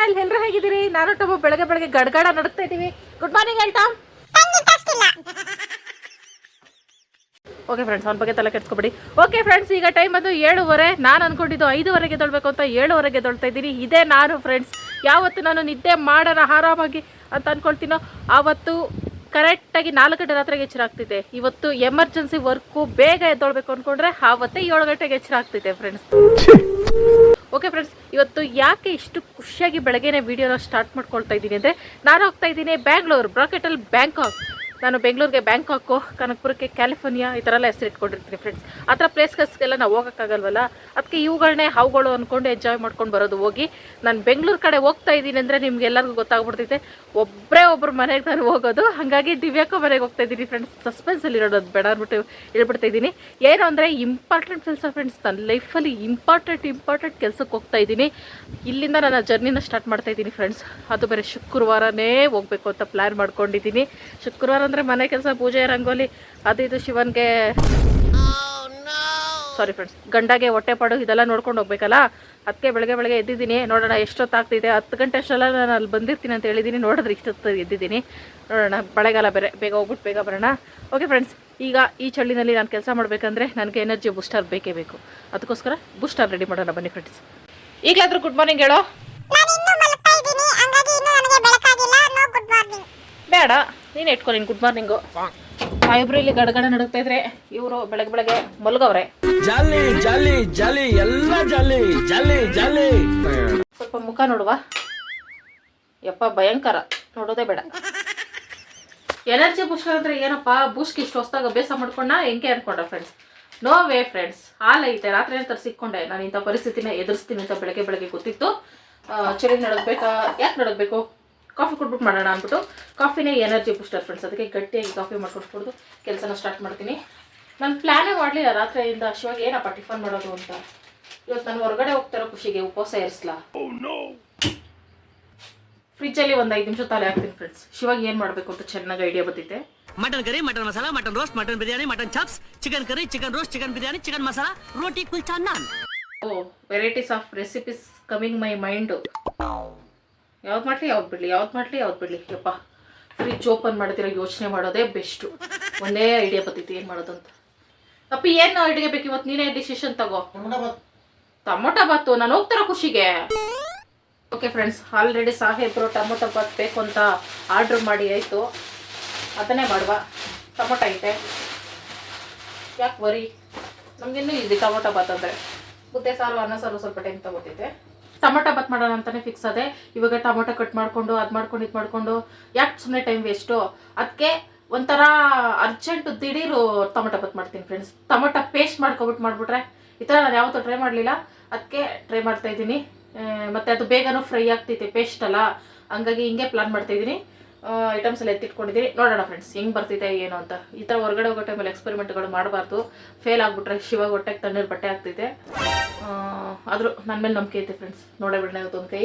Channel ಎಲ್ಲರೂ ಹೇಗಿದ್ದೀರಿ? ನಾನು ಟೊಬ್ಬ ಬೆಳಗ್ಗೆ ಬೆಳಗ್ಗೆ ಗಡಗಡ ನಡುತ್ತಾ ಇದ್ದೀವಿ. ಗುಡ್ ಮಾರ್ನಿಂಗ್ ಹೇಳ್ತಾ. ಓಕೆ ಫ್ರೆಂಡ್ಸ್ ಅವ್ನ ಬಗ್ಗೆ ತಲೆ ಕೆಡ್ಸ್ಕೊಬೇಡಿ. ಓಕೆ ಫ್ರೆಂಡ್ಸ್ ಈಗ ಟೈಮ್ ಬಂದು ಏಳುವರೆ. ನಾನು ಅಂದ್ಕೊಂಡಿದ್ದು ಐದುವರೆಗೆ ತೊಳ್ಬೇಕು ಅಂತ ಏಳುವರೆಗೆ ತೊಳ್ತಾ ಇದ್ದೀನಿ. ಇದೇ ನಾನು ಫ್ರೆಂಡ್ಸ್ ಯಾವತ್ತು ನಾನು ನಿದ್ದೆ ಮಾಡೋಣ, ಆರಾಮಾಗಿ ಅಂತ ಅಂದ್ಕೊಳ್ತೀನೋ ಆವತ್ತು ಕರೆಕ್ಟಾಗಿ ನಾಲ್ಕು ಗಂಟೆ ರಾತ್ರಿಗೆ ಎಚ್ಚರ ಆಗ್ತಿದೆ ಇವತ್ತು ಎಮರ್ಜೆನ್ಸಿ ವರ್ಕು ಬೇಗ ಎದ್ದೊಳ್ಬೇಕು ಅಂದ್ಕೊಂಡ್ರೆ ಆವತ್ತೇ ಏಳು ಗಂಟೆಗೆ ಎಚ್ಚರ ಆಗ್ತಿದೆ ಫ್ರೆಂಡ್ಸ್ ಓಕೆ ಫ್ರೆಂಡ್ಸ್ ಇವತ್ತು ಯಾಕೆ ಇಷ್ಟು ಖುಷಿಯಾಗಿ ಬೆಳಗ್ಗೆನೆ ವೀಡಿಯೋನ ಸ್ಟಾರ್ಟ್ ಮಾಡ್ಕೊಳ್ತಾ ಇದ್ದೀನಿ ಅಂದರೆ ನಾನು ಹೋಗ್ತಾ ಇದ್ದೀನಿ ಬ್ಯಾಂಗ್ಳೂರು ಬ್ರಾಕೆಟಲ್ ಬ್ಯಾಂಕಾಕ್ ನಾನು ಬೆಂಗಳೂರಿಗೆ ಬ್ಯಾಂಕಾಕು, ಕನಕಪುರಕ್ಕೆ ಕ್ಯಾಲಿಫೋರ್ನಿಯಾ ಈ ಥರ ಎಲ್ಲ ಹೆಸರು ಇಟ್ಕೊಂಡಿರ್ತೀನಿ ಫ್ರೆಂಡ್ಸ್ ಆ ಥರ ಪ್ಲೇಸ್ಗಳಿಗೆಲ್ಲ ನಾವು ಹೋಗೋಕ್ಕಾಗಲ್ವಲ್ಲ? ಅದಕ್ಕೆ ಇವುಗಳನ್ನೇ ಹಾವುಗಳು ಅಂದ್ಕೊಂಡು ಎಂಜಾಯ್ ಮಾಡ್ಕೊಂಡು ಬರೋದು ಹೋಗಿ. ನಾನು ಬೆಂಗಳೂರು ಕಡೆ ಹೋಗ್ತಾ ಇದ್ದೀನಿ ಅಂದರೆ ನಿಮ್ಗೆ ಎಲ್ಲರಿಗೂ ಗೊತ್ತಾಗ್ಬಿಡ್ತೈತೆ. ಒಬ್ಬರೇ ಒಬ್ಬರು ಮನೆಗೆ ನಾನು ಹೋಗೋದು. ಹಾಗಾಗಿ ದಿವ್ಯಾಕೋ ಮನೆಗೆ ಹೋಗ್ತಾ ಇದ್ದೀನಿ ಫ್ರೆಂಡ್ಸ್ ಸಸ್ಪೆನ್ಸಲ್ಲಿ ಇರೋದು ಬೇಡ ಅಂದ್ಬಿಟ್ಟು ಹೇಳ್ಬಿಡ್ತಾ ಇದ್ದೀನಿ. ಏನು ಅಂದರೆ ಇಂಪಾರ್ಟೆಂಟ್ ಕೆಲಸ ಫ್ರೆಂಡ್ಸ್ ನನ್ನ ಲೈಫಲ್ಲಿ ಇಂಪಾರ್ಟೆಂಟ್ ಇಂಪಾರ್ಟೆಂಟ್ ಕೆಲಸಕ್ಕೆ ಹೋಗ್ತಾ ಇದ್ದೀನಿ. ಇಲ್ಲಿಂದ ನನ್ನ ಜರ್ನಿನ ಸ್ಟಾರ್ಟ್ ಮಾಡ್ತಾ ಇದ್ದೀನಿ ಫ್ರೆಂಡ್ಸ್ ಅದು ಬೇರೆ ಶುಕ್ರವಾರನೇ ಹೋಗ್ಬೇಕು ಅಂತ ಪ್ಲ್ಯಾನ್ ಮಾಡ್ಕೊಂಡಿದ್ದೀನಿ. ಶುಕ್ರವಾರ ಅಂದರೆ ಮನೆ ಕೆಲಸ ಪೂಜೆ ರಂಗೋಲಿ ಅದು ಇದು ಶಿವನ್ಗೆ. ಸಾರಿ ಫ್ರೆಂಡ್ಸ್ ಗಂಡಗೆ ಹೊಟ್ಟೆ ಪಾಡು ಇದೆಲ್ಲ ನೋಡ್ಕೊಂಡು ಹೋಗ್ಬೇಕಲ್ಲ? ಅದಕ್ಕೆ ಬೆಳಗ್ಗೆ ಬೆಳಗ್ಗೆ ಎದ್ದಿದ್ದೀನಿ. ನೋಡೋಣ ಎಷ್ಟೊತ್ತಾಗ್ತಿದೆ? ಹತ್ತು ಗಂಟೆ ಅಷ್ಟೆಲ್ಲ ನಾನು ಅಲ್ಲಿ ಬಂದಿರ್ತೀನಿ ಅಂತ ಹೇಳಿದ್ದೀನಿ. ನೋಡಿದ್ರೆ ಇಷ್ಟೊತ್ತು ಎದ್ದಿದ್ದೀನಿ. ನೋಡೋಣ ಮಳೆಗಾಲ ಬೇರೆ ಬೇಗ ಹೋಗ್ಬಿಟ್ಟು ಬೇಗ ಬರೋಣ. ಓಕೆ ಫ್ರೆಂಡ್ಸ್ ಈಗ ಈ ಚಳ್ಳಿನಲ್ಲಿ ನಾನು ಕೆಲಸ ಮಾಡಬೇಕಂದ್ರೆ ನನಗೆ ಎನರ್ಜಿ ಬೂಸ್ಟರ್ ಬೇಕೇ ಬೇಕು. ಅದಕ್ಕೋಸ್ಕರ ಬೂಸ್ಟರ್ ರೆಡಿ ಮಾಡೋಣ ಬನ್ನಿ ಫ್ರೆಂಡ್ಸ್ ಈಗಲಾದರೂ ಗುಡ್ ಮಾರ್ನಿಂಗ್ ಹೇಳೋ? ಬೇಡ. ನೀನು ಇಟ್ಕೊ ನೀನು ಗುಡ್ ಮಾರ್ನಿಂಗು ಇಬ್ರು ಇಲ್ಲಿ ಗಡಗಡ ನಡುಗ್ತಾ ಇದ್ರೆ ಇವರು ಬೆಳಗ್ಗೆ ಬೆಳಗ್ಗೆ ಮಲ್ಗವ್ರೆ. ಜಾಲಿ ಜಾಲಿ ಜಾಲಿ ಎಲ್ಲ ಜಾಲಿ ಜಾಲಿ ಜಾಲಿ. ಸ್ವಲ್ಪ ಮುಖ ನೋಡುವ. ಯಪ್ಪ ಭಯಂಕರ. ನೋಡೋದೇ ಬೇಡ. ಎನರ್ಜಿ ಬೂಸ್ಟರ್ ಅಂದ್ರೆ ಏನಪ್ಪ? ಬೂಸ್ಟ್ ಇಷ್ಟು ಹೊಸ್ದಾಗ ಅಭ್ಯಾಸ ಮಾಡ್ಕೊಂಡ ಹೆಂಗೆ ಅನ್ಕೊಂಡ ಫ್ರೆಂಡ್ಸ್ ನೋ ವೇ ಫ್ರೆಂಡ್ಸ್ ಹಾಲ್ ಐತೆ ರಾತ್ರಿ ಅಂತ ಸಿಕ್ಕೊಂಡೆ. ನಾನು ಇಂಥ ಪರಿಸ್ಥಿತಿನ ಎದುರಿಸ್ತೀನಿ ಅಂತ ಬೆಳಗ್ಗೆ ಬೆಳಗ್ಗೆ ಗೊತ್ತಿತ್ತು. ಚಳಿ ನಡಗಬೇಕಾ? ಯಾಕೆ ನಡಗಬೇಕು? ಕಾಫಿ ಕೊಟ್ಬಿಟ್ಟು ಮಾಡೋಣ ಅಂದ್ಬಿಟ್ಟು ಕಾಫಿನೇ ಎನರ್ಜಿ ಬೂಸ್ಟರ್ ಫ್ರೆಂಡ್ಸ್ ಅದಕ್ಕೆ ಗಟ್ಟಿಯಾಗಿ ಕಾಫಿ ಮಾಡ್ಕೊಟ್ಬಿಡ್ದು ಕೆಲಸನ ಸ್ಟಾರ್ಟ್ ಮಾಡ್ತೀನಿ. ನಾನು ಪ್ಲ್ಯಾನೇ ಮಾಡಲಿಲ್ಲ ರಾತ್ರಿಯಿಂದ ಶಿವಾಗ ಏನಪ್ಪ ಟಿಫನ್ ಮಾಡೋದು ಅಂತ. ಇವತ್ತು ನಾನು ಹೊರಗಡೆ ಹೋಗ್ತಾರೋ ಖುಷಿಗೆ ಉಪವಾಸ ಇರಿಸ್ಲಾ ಫ್ರಿಜ್ಜಲ್ಲಿ ಒಂದು ಐದು ನಿಮಿಷ ತಲೆ ಹಾಕ್ತೀನಿ ಫ್ರೆಂಡ್ಸ್ ಶಿವಾಗ ಏನು ಮಾಡಬೇಕು ಅಂತ ಚೆನ್ನಾಗಿ ಐಡಿಯಾ ಬಂದಿದೆ mutton curry mutton masala mutton roast mutton biryani mutton chops chicken curry chicken roast chicken biryani chicken masala roti kulcha naan oh varieties of recipes coming my mind ಯಾವ್ದು ಮಾಡಲಿ ಯಾವ್ದು ಬಿಡಲಿ ಯಾವ್ದು ಮಾಡಲಿ ಯಾವ್ದು ಬಿಡಲಿ. ಯಪ್ಪ ಫ್ರಿಜ್ ಓಪನ್ ಮಾಡ್ತಿರೋ ಯೋಚನೆ ಮಾಡೋದೇ ಬೆಸ್ಟು ಒಂದೇ ಐಡಿಯಾ ಬರ್ತೈತಿ ಏನು ಮಾಡೋದು ಅಂತ. ಅಪ್ಪಿ ಏನು ಅಡುಗೆ ಬೇಕು ಇವತ್ತು ನೀನೇ ಡಿಸಿಷನ್ ತಗೋ. ಟೊಮೊಟೊ ಬಾತು ನಾನು ಹೋಗ್ತಾರ ಖುಷಿಗೆ. ಓಕೆ ಫ್ರೆಂಡ್ಸ್ ಆಲ್ರೆಡಿ ಸಾಹೇಬ್ರು ಟೊಮೊಟೊ ಬಾತ್ ಬೇಕು ಅಂತ ಆರ್ಡ್ರ್ ಮಾಡಿ ಆಯಿತು. ಅದನ್ನೇ ಮಾಡುವ. ಟೊಮೊಟೊ ಐತೆ. ಯಾಕೆ ವರಿ ನಮಗಿನ್ನೂ ಇದೆ ಟೊಮೊಟೊ ಬಾತ್ ಅಂದರೆ. ಮುದ್ದೆ ಸಾರು ಅನ್ನ ಸಾರು ಸ್ವಲ್ಪ ಟೈಮ್ ತಗೋತೈತೆ. ಟೊಮೊಟೊ ಬತ್ ಮಾಡೋಣ ಅಂತಾನೆ ಫಿಕ್ಸ್ ಅದೇ ಇವಾಗ ಟೊಮೊಟೊ ಕಟ್ ಮಾಡಿಕೊಂಡು, ಅದು ಮಾಡ್ಕೊಂಡು, ಇದು ಮಾಡಿಕೊಂಡು, ಯಾಕೆ ಸುಮ್ಮನೆ ಟೈಮ್ ವೇಸ್ಟು ಅದಕ್ಕೆ ಒಂಥರ ಅರ್ಜೆಂಟ್ ದಿಢೀರು ಟೊಮೊಟೊ ಬತ್ ಮಾಡ್ತೀನಿ ಫ್ರೆಂಡ್ಸ್ ಟೊಮೊಟೊ ಪೇಸ್ಟ್ ಮಾಡ್ಕೊಬಿಟ್ಟು ಮಾಡಿಬಿಟ್ರೆ ಈ ಥರ ನಾನು ಯಾವತ್ತೂ ಟ್ರೈ ಮಾಡಲಿಲ್ಲ. ಅದಕ್ಕೆ ಟ್ರೈ ಮಾಡ್ತಾ ಇದ್ದೀನಿ. ಮತ್ತು ಅದು ಬೇಗನೂ ಫ್ರೈ ಆಗ್ತೈತೆ ಪೇಸ್ಟ್ ಅಲ್ಲ. ಹಂಗಾಗಿ ಹಿಂಗೆ ಪ್ಲಾನ್ ಮಾಡ್ತಾ ಇದ್ದೀನಿ. ಐಟಮ್ಸ್ ಎಲ್ಲ ಎತ್ತಿಟ್ಕೊಂಡಿದ್ದೀನಿ. ನೋಡೋಣ ಫ್ರೆಂಡ್ಸ್ ಹೆಂಗೆ ಬರ್ತಿದೆ, ಏನು ಅಂತ. ಈ ಥರ ಹೊರಗಡೆ ಹೋಗೋ ಟೈಮಲ್ಲಿ ಎಕ್ಸ್ಪೆರಿಮೆಂಟ್ಗಳು ಮಾಡಬಾರ್ದು. ಫೇಲ್ ಆಗಿಬಿಟ್ರೆ ಶಿವ ಹೊಟ್ಟೆಗೆ ತಣ್ಣೀರು ಬಟ್ಟೆ ಆಗ್ತೈತೆ ಆದರೂ ನನ್ನ ಮೇಲೆ ನಂಬಿಕೆ ಐತೆ ಫ್ರೆಂಡ್ಸ್ ನೋಡೇ ಬಿಡೋಣ ಇವತ್ತು ಒಂದು ಕೈ.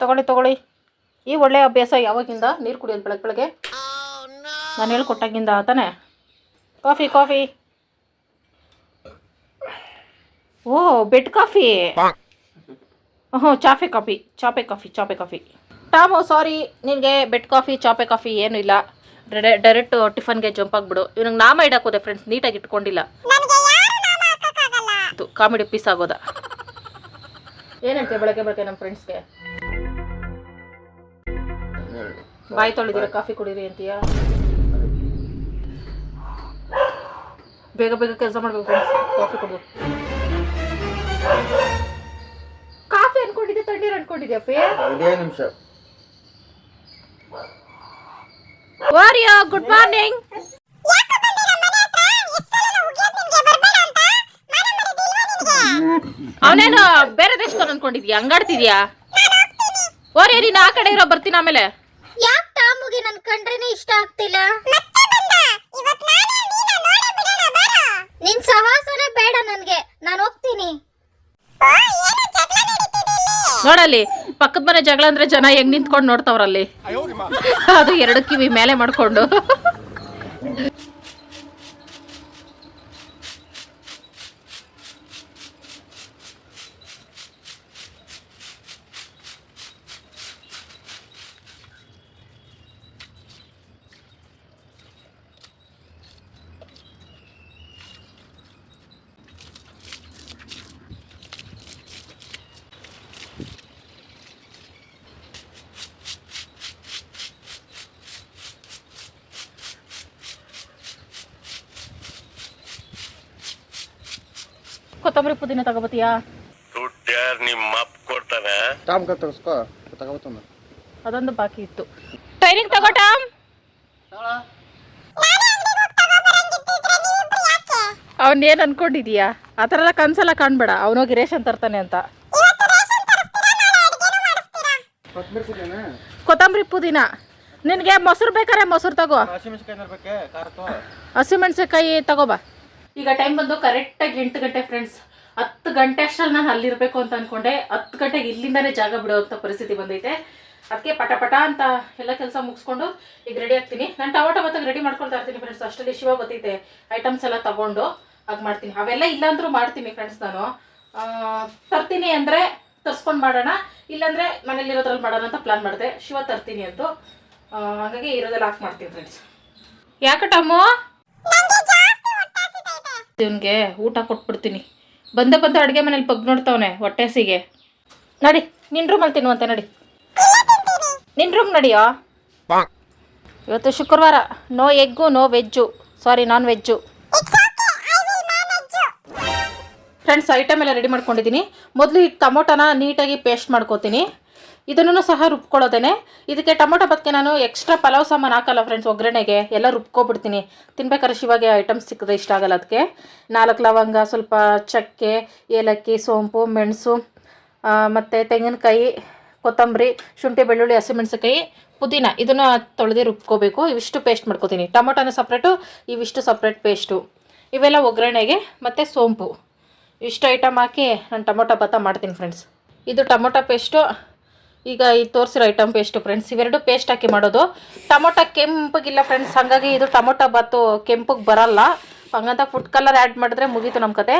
ತಗೊಳ್ಳಿ ತಗೊಳ್ಳಿ. ಈ ಒಳ್ಳೆ ಅಭ್ಯಾಸ ಯಾವಾಗಿಂದ? ನೀರು ಕುಡಿಯೋದು ಬೆಳಗ್ಗೆ ಬೆಳಗ್ಗೆ? ನಾನು ಹೇಳ್ಕೊಟ್ಟಾಗಿಂದ ತಾನೆ? Coffee coffee. Oh bed coffee. ಹ್ಞೂ ಚಾಫೆ ಕಾಫಿ ಚಾಪೆ ಕಾಫಿ ಚಾಪೆ ಕಾಫಿ. ಟಾಮು ಸಾರಿ ನಿನಗೆ ಬೆಡ್ ಕಾಫಿ ಚಾಪೆ ಕಾಫಿ ಏನು ಇಲ್ಲ. Direct ಟಿಫನ್ಗೆ jump ಆಗ್ಬಿಡು. ಇವ್ನಿಗೆ ನಾಮ ಇಡಾಕೋದೆ ಫ್ರೆಂಡ್ಸ್ ನೀಟಾಗಿ ಇಟ್ಕೊಂಡಿಲ್ಲ. ನನಗೆ ಯಾರು ನಾಮ ಹಾಕಕ್ಕಾಗಲ್ಲ. Comedy piece ಆಗೋದ. ಏನಂತೆ ಬೆಳಗ್ಗೆ ಬೆಳಗ್ಗೆ ನಮ್ಮ ಫ್ರೆಂಡ್ಸ್ಗೆ ಬಾಯಿ ತೊಳೆದಿರ ಕಾಫಿ ಕುಡೀರಿ ಅಂತೀಯ? ಬೇಗ ಬೇಗ ಕೆಲಸ ಮಾಡ್ಬೇಕು ಫ್ರೆಂಡ್ಸ್ ಕಾಫಿ ಕುಡಿದು. ಕಾಫಿ ಅನ್ಕೊಂಡಿದ್ದೆ ತಣ್ಣೀರು ಅನ್ಕೊಂಡಿದ್ಯಪ್ಪಿ ಒಂದೇ ನಿಮಿಷ. ವಾರಿಯೋ ಗುಡ್ ಮಾರ್ನಿಂಗ್ ಯಾಕೆ ಬಂದಿರ ಮನೆ ಹತ್ರ ಎಷ್ಟು ಸಲ ಉಗಿಯೋದು ನಿಮ್ಗೆ ಬರ್ಬೇಡ ಅಂತ ಮಾನ ಮರಿದಿಲ್ವಾ ನಿನಗೆ ಅವನೇನು ಬೇರೆ ದೇಶಕ್ಕೆ ಅನ್ಕೊಂಡಿದ್ಯಾ ಹಂಗಾಡ್ತಿದ್ಯಾ? ಓರಿ ನೀನು ಆ ಕಡೆ ಇರೋ ಬರ್ತೀನಿ ಆಮೇಲೆ. ಯಾಕೆ ಟಾಮುಗೆ ನನ್ ಕಂಡ್ರೇನೆ ಇಷ್ಟ ಆಗ್ತಿಲ್ಲ? ಮತ್ತೆ ಬಂದ? ಇವತ್ ನಾನೇ ನೀನ ನೋಡೇ ಬಿಡೋಣ ಬಾರೋ ನಿನ್ ಸಹವಾಸನೆ ಬೇಡ ನನ್ಗೆ ನಾನು ಹೋಗ್ತೀನಿ ನೋಡಲ್ಲಿ ಪಕ್ಕದ ಮನೆ ಜಗಳ ಅಂದ್ರೆ ಜನ ಹೆಂಗ್ ನಿಂತ್ಕೊಂಡು ನೋಡ್ತಾವ್ರಲ್ಲಿ? ಅದು ಎರಡು ಕಿವಿ ಮೇಲೆ ಮಾಡ್ಕೊಂಡು. ಕೊತ್ತಂಬರಿ ಪುದೀನ ತಗೋಬತ್ತೀಯಾ? ದುಡ್ಡು ಯಾರು ನಿಮ್ಮ ಅಪ್ಪ ಕೊಡ್ತಾನೆ? ಟಾಮ್ ಕತ್ ತಗಸ್ಕೋ ತಗೋಬತ್ತೊಂದು ಅದೊಂದು ಬಾಕಿ ಇತ್ತು. ಟ್ರೈನಿಂಗ್ ತಗೋ ಟಾಮ್ ಅವನ್ ಏನ್ ಅನ್ಕೊಂಡಿದೀಯಾ? ಆ ಥರ ಎಲ್ಲ ಕನ್ಸಲ್ಲ ಕಾಣ್ಬೇಡ ಅವನೋಗಿ ರೇಷನ್ ತರ್ತಾನೆ ಅಂತ. ಕೊತ್ತಂಬರಿ ಪುದೀನ ಕೊತ್ತಂಬರಿ ಪುದೀನ ನಿನಗೆ ಮೊಸರು ಬೇಕಾರೆ ಮೊಸರು ತಗೋ. ಹಸಿಮೆಣಸಿನಕಾಯಿ ತಗೋಬಾ ಈಗ ಟೈಮ್ ಬಂದು ಕರೆಕ್ಟಾಗಿ ಎಂಟು ಗಂಟೆ ಫ್ರೆಂಡ್ಸ್ ಹತ್ತು ಗಂಟೆ ಅಷ್ಟರಲ್ಲಿ ನಾನು ಅಲ್ಲಿರಬೇಕು ಅಂತ ಅನ್ಕೊಂಡೆ. ಹತ್ತು ಗಂಟೆಗೆ ಇಲ್ಲಿಂದಾನೇ ಜಾಗ ಬಿಡೋವಂಥ ಪರಿಸ್ಥಿತಿ ಬಂದೈತೆ. ಅದಕ್ಕೆ ಪಟ ಪಟ ಅಂತ ಎಲ್ಲ ಕೆಲಸ ಮುಗಿಸ್ಕೊಂಡು ಈಗ ರೆಡಿ ಆಗ್ತೀನಿ. ನಾನು ಟೊಮೊಟೊ ಬತ್ತಾಗ ರೆಡಿ ಮಾಡ್ಕೊಳ್ತಾ ಇರ್ತೀನಿ ಫ್ರೆಂಡ್ಸ್ ಅಷ್ಟರಲ್ಲಿ ಶಿವ ಬತ್ತೈತೆ. ಐಟಮ್ಸ್ ಎಲ್ಲ ತಗೊಂಡು ಹಾಗೆ ಮಾಡ್ತೀನಿ. ಅವೆಲ್ಲ ಇಲ್ಲಾಂದ್ರೂ ಮಾಡ್ತೀನಿ ಫ್ರೆಂಡ್ಸ್ ನಾನು. ತರ್ತೀನಿ ಅಂದರೆ ತರ್ಸ್ಕೊಂಡು ಮಾಡೋಣ. ಇಲ್ಲಾಂದರೆ ಮನೇಲಿ ಇರೋದ್ರಲ್ಲಿ ಮಾಡೋಣ ಅಂತ ಪ್ಲಾನ್ ಮಾಡಿದೆ. ಶಿವ ತರ್ತೀನಿ ಅಂತ. ಹಾಗಾಗಿ ಇರೋದೆಲ್ಲ ಹಾಕಿ ಮಾಡ್ತೀನಿ ಫ್ರೆಂಡ್ಸ್ ಯಾಕೆ ಟಮ್ಮು? ಇವನಿಗೆ ಊಟ ಕೊಟ್ಬಿಡ್ತೀನಿ. ಬಂದೆ ಬಂದ ಅಡುಗೆ ಮನೇಲಿ ಪಗ್ ನೋಡ್ತಾವನೆ, ಹೊಟ್ಟೆಸಿಗೆ. ನಡಿ ನಿನ್ನ ರೂಮಲ್ಲಿ ತಿನ್ನುವಂತೆ, ನಡಿ. ನಿನ್ನ ರೂಮ್ ನಡಿಯೋ? ಇವತ್ತು ಶುಕ್ರವಾರ, no egg, no veg. Sorry non veg friends item ಎಲ್ಲ ರೆಡಿ ಮಾಡ್ಕೊಂಡಿದ್ದೀನಿ. ಮೊದಲು ಈ ಟೊಮೊಟೊನ ನೀಟಾಗಿ ಪೇಸ್ಟ್ ಮಾಡ್ಕೋತೀನಿ. ಇದನ್ನು ಸಹ ರುಬ್ಕೊಳ್ಳೋದೇನೆ. ಇದಕ್ಕೆ ಟೊಮೊಟೊ ಬದಕ್ಕೆ ನಾನು ಎಕ್ಸ್ಟ್ರಾ ಪಲಾವ್ ಸಾಮಾನು ಹಾಕಲ್ಲ ಫ್ರೆಂಡ್ಸ್ ಒಗ್ಗರಣೆಗೆ. ಎಲ್ಲ ರುಬ್ಕೊಬಿಡ್ತೀನಿ. ತಿನ್ಬೇಕಾದ್ರೆ ಶಿವಾಗೆ ಐಟಮ್ಸ್ ಸಿಕ್ಕದೆ ಇಷ್ಟ ಆಗಲ್ಲ ಅದಕ್ಕೆ. ನಾಲ್ಕು ಲವಂಗ, ಸ್ವಲ್ಪ ಚಕ್ಕೆ, ಏಲಕ್ಕಿ, ಸೋಂಪು, ಮೆಣಸು ಮತ್ತು ತೆಂಗಿನಕಾಯಿ, ಕೊತ್ತಂಬರಿ, ಶುಂಠಿ, ಬೆಳ್ಳುಳ್ಳಿ ಹಸಿಮೆಣಸಿಕಾಯಿ ಪುದೀನ ಇದನ್ನು ತೊಳೆದು ರುಬ್ಕೋಬೇಕು. ಇವಿಷ್ಟು ಪೇಸ್ಟ್ ಮಾಡ್ಕೋತೀನಿ. ಟೊಮೊಟೊನ ಸಪ್ರೇಟು ಇವಿಷ್ಟು ಸಪ್ರೇಟ್ ಪೇಸ್ಟು ಇವೆಲ್ಲ ಒಗ್ಗರಣೆಗೆ ಮತ್ತು ಸೋಂಪು. ಇಷ್ಟು ಐಟಮ್ ಹಾಕಿ ನಾನು ಟೊಮೊಟೊ ಭತ್ತ ಮಾಡ್ತೀನಿ ಫ್ರೆಂಡ್ಸ್ ಇದು ಟೊಮೊಟೊ ಪೇಸ್ಟು ಈಗ ಈ ತೋರಿಸಿರೋ ಐಟಮ್ ಪೇಸ್ಟು ಫ್ರೆಂಡ್ಸ್ ಇವೆರಡು ಪೇಸ್ಟ್ ಹಾಕಿ ಮಾಡೋದು. ಟೊಮೊಟೊ ಕೆಂಪಗಿಲ್ಲ ಫ್ರೆಂಡ್ಸ್ ಹಾಗಾಗಿ ಇದು ಟೊಮೊಟೊ ಬಾತು ಕೆಂಪಗೆ ಬರಲ್ಲ. ಹಂಗಂತ ಫುಡ್ ಕಲರ್ ಆ್ಯಡ್ ಮಾಡಿದ್ರೆ ಮುಗೀತು ನಮ್ಮ ಕತೆ.